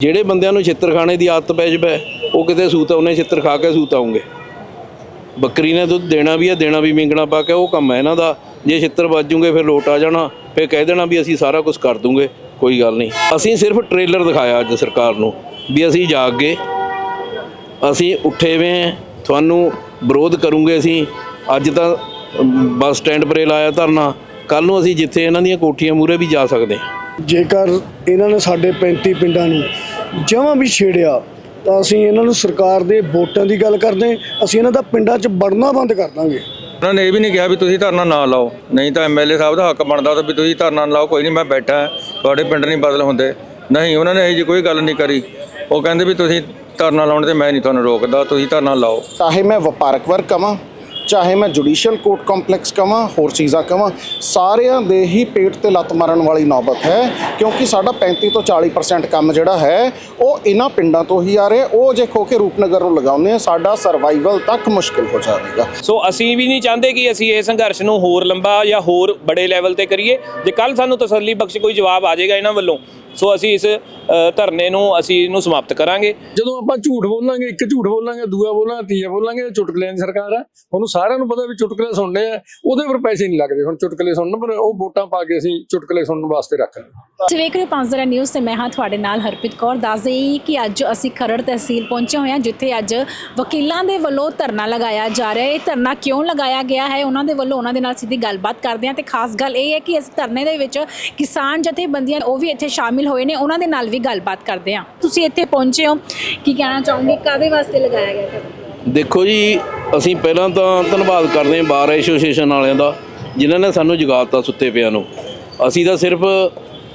ਜਿਹੜੇ ਬੰਦਿਆਂ ਨੂੰ ਛਿੱਤਰ ਖਾਣੇ ਦੀ ਆਦਤ ਪੈ ਜਵੇ, ਉਹ ਕਿਤੇ ਸੂਤ ਆਉਨੇ ਛਿੱਤਰ ਖਾ ਕੇ ਸੂਤ ਆਉਂਗੇ। ਬੱਕਰੀ ਨੇ ਦੁੱਧ ਦੇਣਾ ਵੀ ਹੈ, ਦੇਣਾ ਵੀ ਮਿੰਗਣਾ ਪਾ ਕੇ, ਉਹ ਕੰਮ ਹੈ ਇਹਨਾਂ ਦਾ। ਜੇ ਛਿੱਤਰ ਵੱਜੂਗੇ ਫਿਰ ਲੋਟ ਆ ਜਾਣਾ। ਫਿਰ ਕਹਿ ਦੇਣਾ ਵੀ ਅਸੀਂ ਸਾਰਾ ਕੁਝ ਕਰ ਦੂੰਗੇ, ਕੋਈ ਗੱਲ ਨਹੀਂ। ਅਸੀਂ ਸਿਰਫ ਟ੍ਰੇਲਰ ਦਿਖਾਇਆ ਅੱਜ ਸਰਕਾਰ ਨੂੰ, ਵੀ ਅਸੀਂ ਜਾਗ ਗਏ ਅਸੀਂ ਉੱਠੇ ਵੇ ਹਾਂ, ਤੁਹਾਨੂੰ ਵਿਰੋਧ ਕਰੂੰਗੇ ਅਸੀਂ। ਅੱਜ ਤਾਂ ਬੱਸ ਸਟੈਂਡ ਪਰੇ ਲਾਇਆ ਧਰਨਾ। ਕੱਲ ਨੂੰ ਅਸੀਂ ਜਿੱਥੇ ਇਹਨਾਂ ਦੀਆਂ ਕੋਠੀਆਂ ਮੂਰੇ ਵੀ ਜਾ ਸਕਦੇ ਜੇਕਰ ਇਹਨਾਂ ਨੇ ਸਾਡੇ 35 ਪਿੰਡਾਂ ਨੂੰ ਜਮਾਂ ਵੀ ਛੇੜਿਆ ਤਾਂ ਅਸੀਂ ਇਹਨਾਂ ਨੂੰ ਸਰਕਾਰ ਦੇ ਵੋਟਾਂ ਦੀ ਗੱਲ ਕਰਦੇ। ਅਸੀਂ ਇਹਨਾਂ ਦਾ ਪਿੰਡਾਂ 'ਚ ਵੜਨਾ ਬੰਦ ਕਰ ਦਾਂਗੇ। ਉਹਨਾਂ ਨੇ ਇਹ ਵੀ ਨਹੀਂ ਕਿਹਾ ਵੀ ਤੁਸੀਂ ਧਰਨਾ ਨਾ ਲਾਓ ਨਹੀਂ ਤਾਂ ਐਮਐਲਏ ਸਾਹਿਬ ਦਾ ਹੱਕ ਬਣਦਾ ਤਾਂ ਵੀ ਤੁਸੀਂ ਧਰਨਾ ਨਾ ਲਾਓ ਕੋਈ ਨਹੀਂ ਮੈਂ ਬੈਠਾ ਤੁਹਾਡੇ ਪਿੰਡ ਨਹੀਂ ਬਦਲ ਹੁੰਦੇ। ਨਹੀਂ ਉਹਨਾਂ ਨੇ ਇਹ ਜੀ ਕੋਈ ਗੱਲ ਨਹੀਂ ਕਰੀ। ਉਹ ਕਹਿੰਦੇ ਵੀ ਤੁਸੀਂ ਧਰਨਾ ਲਾਉਣ ਤੇ ਮੈਂ ਨਹੀਂ ਤੁਹਾਨੂੰ ਰੋਕਦਾ ਤੁਸੀਂ ਧਰਨਾ ਲਾਓ। ਚਾਹੇ ਮੈਂ ਵਪਾਰਕ ਵਰਗ ਕਵਾਂ ਚਾਹੇ ਮੈਂ ਜੁਡੀਸ਼ੀਅਲ ਕੋਰਟ ਕੰਪਲੈਕਸ ਕਵਾਂ, ਹੋਰ ਚੀਜ਼ਾਂ ਕਵਾਂ, ਸਾਰਿਆਂ ਦੇ ਹੀ ਪੇਟ ਤੇ ਲੱਤ ਮਾਰਨ ਵਾਲੀ ਨੌਬਤ ਹੈ, ਕਿਉਂਕਿ ਸਾਡਾ 35 ਤੋਂ 40% ਕੰਮ ਜਿਹੜਾ ਹੈ, ਉਹ ਇਹਨਾਂ ਪਿੰਡਾਂ ਤੋਂ ਹੀ ਆ ਰਿਹਾ ਉਹ ਜੇ ਖੋ ਕੇ ਰੂਪਨਗਰ ਨੂੰ ਲਗਾਉਂਦੇ ਆ, ਸਾਡਾ ਸਰਵਾਈਵਲ ਤੱਕ ਮੁਸ਼ਕਿਲ ਹੋ ਜਾਵੇਗਾ। ਸੋ ਅਸੀਂ ਵੀ ਨਹੀਂ ਚਾਹੁੰਦੇ ਕਿ ਅਸੀਂ ਇਹ ਸੰਘਰਸ਼ ਨੂੰ ਹੋਰ ਲੰਬਾ ਜਾਂ ਹੋਰ ਬੜੇ ਲੈਵਲ ਤੇ ਕਰੀਏ। ਜੇ ਕੱਲ ਸਾਨੂੰ ਤਸੱਲੀ ਬਖਸ਼ ਕੋਈ ਜਵਾਬ ਆ ਜਾਏਗਾ ਇਹਨਾਂ ਵੱਲੋਂ ਸੋ ਅਸੀਂ ਇਸ ਧਰਨੇ ਨੂੰ ਅਸੀਂ ਇਹਨੂੰ ਸਮਾਪਤ ਕਰਾਂਗੇ। ਜਦੋਂ ਆਪਾਂ ਝੂਠ ਬੋਲਾਂਗੇ ਇੱਕ ਝੂਠ ਬੋਲਾਂਗੇ ਦੂਆ ਬੋਲਾਂਗੇ ਤੀਆ ਬੋਲਾਂਗੇ ਇਹ ਚੁਟਕਲਿਆਂ ਦੀ ਸਰਕਾਰ ਆ ਉਹਨੂੰ ਸਾਰਿਆਂ ਨੂੰ ਪਤਾ ਵੀ ਚੁਟਕਲੇ ਸੁਣਨੇ ਆ ਉਹਦੇ ਪਰ ਪੈਸੇ ਨਹੀਂ ਲੱਗਦੇ। ਹੁਣ ਚੁਟਕਲੇ ਸੁਣਨ ਪਰ ਉਹ ਵੋਟਾਂ ਪਾ ਕੇ ਅਸੀਂ ਚੁਟਕਲੇ ਸੁਣਨ ਵਾਸਤੇ ਰੱਖ ਲਏ। ਤੁਸੀਂ ਵੇਖ ਰਹੇ ਹੋ ਪੰਜਰਾ ਨਿਊਜ਼ ਤੇ ਮੈਂ ਹਾਂ ਤੁਹਾਡੇ ਨਾਲ ਹਰਪ੍ਰੀਤ ਕੌਰ। ਦੱਸ ਦੇਈ ਕਿ ਅੱਜ ਅਸੀਂ ਖਰੜ ਤਹਿਸੀਲ ਪਹੁੰਚੇ ਹੋਏ ਹਾਂ ਜਿੱਥੇ ਅੱਜ ਵਕੀਲਾਂ ਦੇ ਵੱਲੋਂ ਧਰਨਾ ਲਗਾਇਆ ਜਾ ਰਿਹਾ ਹੈ। ਇਹ ਧਰਨਾ ਕਿਉਂ ਲਗਾਇਆ ਗਿਆ ਹੈ? ਉਹਨਾਂ ਦੇ ਵੱਲੋਂ ਉਹਨਾਂ ਦੇ ਨਾਲ ਸਿੱਧੀ ਗੱਲਬਾਤ ਕਰਦੇ ਹਾਂ ਤੇ ਖਾਸ ਗੱਲ ਇਹ ਹੈ ਕਿ ਇਸ ਧਰਨੇ ਦੇ ਵਿੱਚ ਕਿਸਾਨ ਜਥੇਬੰਦੀਆਂ ਉਹ ਵੀ ਇੱਥੇ ਸ਼ਾਮਿਲ ਹੋਏ ਨੇ। ਉਹਨਾਂ ਦੇ ਨਾਲ ਵੀ ਗੱਲਬਾਤ ਕਰਦੇ ਹਾਂ। ਤੁਸੀਂ ਇੱਥੇ ਪਹੁੰਚੇ ਹੋ। ਕੀ ਕਹਿਣਾ ਚਾਹੋਗੇ? ਕਾਦੇ ਵਾਸਤੇ ਲਗਾਇਆ ਗਿਆ ਧਰਨਾ ਦੇਖੋ ਜੀ, ਅਸੀਂ ਪਹਿਲਾਂ ਤਾਂ ਧੰਨਵਾਦ ਕਰਦੇ ਹਾਂ ਬਾਰ ਐਸੋਸੀਏਸ਼ਨ ਵਾਲਿਆਂ ਦਾ, ਜਿਨ੍ਹਾਂ ਨੇ ਸਾਨੂੰ ਜਗਾਤਾ ਸੁੱਤੇ ਪਿਆਂ ਨੂੰ। ਅਸੀਂ ਤਾਂ ਸਿਰਫ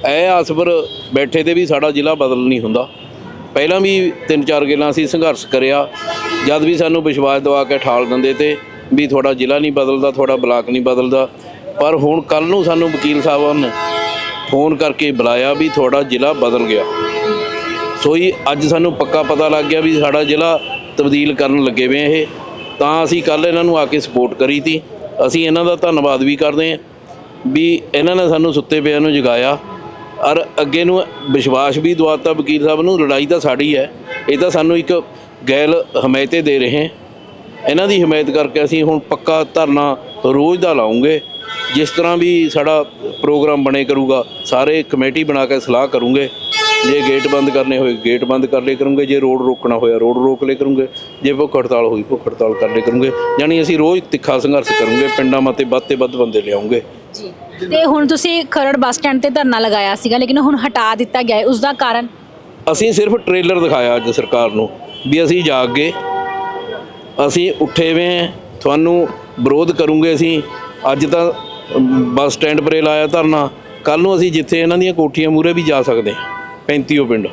ਇਹ ਆਸ ਪਰ ਬੈਠੇ ਤੇ ਵੀ ਸਾਡਾ ਜ਼ਿਲ੍ਹਾ ਬਦਲ ਨਹੀਂ ਹੁੰਦਾ। ਪਹਿਲਾਂ ਵੀ ਤਿੰਨ ਚਾਰ ਗੱਲਾਂ ਅਸੀਂ ਸੰਘਰਸ਼ ਕਰਿਆ। ਜਦ ਵੀ ਸਾਨੂੰ ਵਿਸ਼ਵਾਸ ਦਿਵਾ ਕੇ ਠਾਲ ਦਿੰਦੇ ਤੇ ਵੀ ਤੁਹਾਡਾ ਜ਼ਿਲ੍ਹਾ ਨਹੀਂ ਬਦਲਦਾ, ਤੁਹਾਡਾ ਬਲਾਕ ਨਹੀਂ ਬਦਲਦਾ। ਪਰ ਹੁਣ ਕੱਲ ਨੂੰ ਸਾਨੂੰ ਵਕੀਲ ਸਾਹਿਬਾਨ ਫੋਨ ਕਰਕੇ ਬੁਲਾਇਆ ਵੀ ਤੁਹਾਡਾ ਜ਼ਿਲ੍ਹਾ ਬਦਲ ਗਿਆ। ਸੋ ਹੀ ਅੱਜ ਸਾਨੂੰ ਪੱਕਾ ਪਤਾ ਲੱਗ ਗਿਆ ਵੀ ਸਾਡਾ ਜ਼ਿਲ੍ਹਾ ਤਬਦੀਲ ਕਰਨ ਲੱਗੇ ਵੇ ਇਹ। ਤਾਂ ਅਸੀਂ ਕੱਲ ਇਹਨਾਂ ਨੂੰ ਆ ਕੇ ਸਪੋਰਟ ਕਰੀ ਤੀ। ਅਸੀਂ ਇਹਨਾਂ ਦਾ ਧੰਨਵਾਦ ਵੀ ਕਰਦੇ ਹਾਂ ਵੀ ਇਹਨਾਂ ਨੇ ਸਾਨੂੰ ਸੁੱਤੇ ਪਿਆਂ ਨੂੰ ਜਗਾਇਆ। ਔਰ ਅੱਗੇ ਨੂੰ ਵਿਸ਼ਵਾਸ ਵੀ ਦਵਾਤਾ ਵਕੀਲ ਸਾਹਿਬ ਨੂੰ, ਲੜਾਈ ਤਾਂ ਸਾਡੀ ਹੈ। ਇਹ ਤਾਂ ਸਾਨੂੰ ਇੱਕ ਗੈਲ ਹਮਾਇਤੇ ਦੇ ਰਹੇ ਹੈ। ਇਹਨਾਂ ਦੀ ਹਮਾਇਤ ਕਰਕੇ ਅਸੀਂ ਹੁਣ ਪੱਕਾ ਧਰਨਾ ਰੋਜ਼ ਦਾ ਲਾਉਂਗੇ। ਜਿਸ ਤਰ੍ਹਾਂ ਵੀ ਸਾਡਾ ਪ੍ਰੋਗਰਾਮ ਬਣੇ ਕਰੂਗਾ ਸਾਰੇ ਕਮੇਟੀ ਬਣਾ ਕੇ ਸਲਾਹ ਕਰੂੰਗੇ। ਜੇ ਗੇਟ ਬੰਦ ਕਰਨੇ ਹੋਏ ਗੇਟ ਬੰਦ ਕਰ ਲਿਆ ਕਰੂੰਗੇ। ਜੇ ਰੋਡ ਰੋਕਣਾ ਹੋਇਆ ਰੋਡ ਰੋਕ ਲਿਆ ਕਰੂੰਗੇ। ਜੇ ਭੁੱਖ ਹੜਤਾਲ ਹੋਈ ਭੁੱਖ ਹੜਤਾਲ ਕਰ ਲਿਆ ਕਰੂੰਗੇ। ਯਾਨੀ ਅਸੀਂ ਰੋਜ਼ ਤਿੱਖਾ ਸੰਘਰਸ਼ ਕਰੂੰਗੇ ਪਿੰਡਾਂ ਮਤੇ ਵੱਧ ਤੇ ਵੱਧ ਬੰਦੇ ਲਿਆਉਂਗੇ। ਜੀ। ਤੇ ਹੁਣ ਤੁਸੀਂ ਖਰੜ ਬੱਸ ਸਟੈਂਡ ਤੇ ਧਰਨਾ ਲਗਾਇਆ ਸੀਗਾ ਲੇਕਿਨ ਹੁਣ ਹਟਾ ਦਿੱਤਾ ਗਿਆ ਹੈ। ਉਸ ਦਾ ਕਾਰਨ? ਅਸੀਂ ਸਿਰਫ ਟ੍ਰੇਲਰ ਦਿਖਾਇਆ ਅੱਜ ਸਰਕਾਰ ਨੂੰ ਵੀ ਅਸੀਂ ਜਾਗ ਗਏ ਅਸੀਂ ਉੱਠੇ ਵੇ ਹਾਂ ਤੁਹਾਨੂੰ ਵਿਰੋਧ ਕਰੂੰਗੇ ਅਸੀਂ ਅੱਜ ਤਾਂ ਬੱਸ ਸਟੈਂਡ ਪਰੇ ਲਾਇਆ ਧਰਨਾ। ਕੱਲ ਨੂੰ ਅਸੀਂ ਜਿੱਥੇ ਇਹਨਾਂ ਦੀਆਂ ਕੋਠੀਆਂ ਮੂਰੇ ਵੀ ਜਾ ਸਕਦੇ ਹਾਂ 35 ਪਿੰਡ।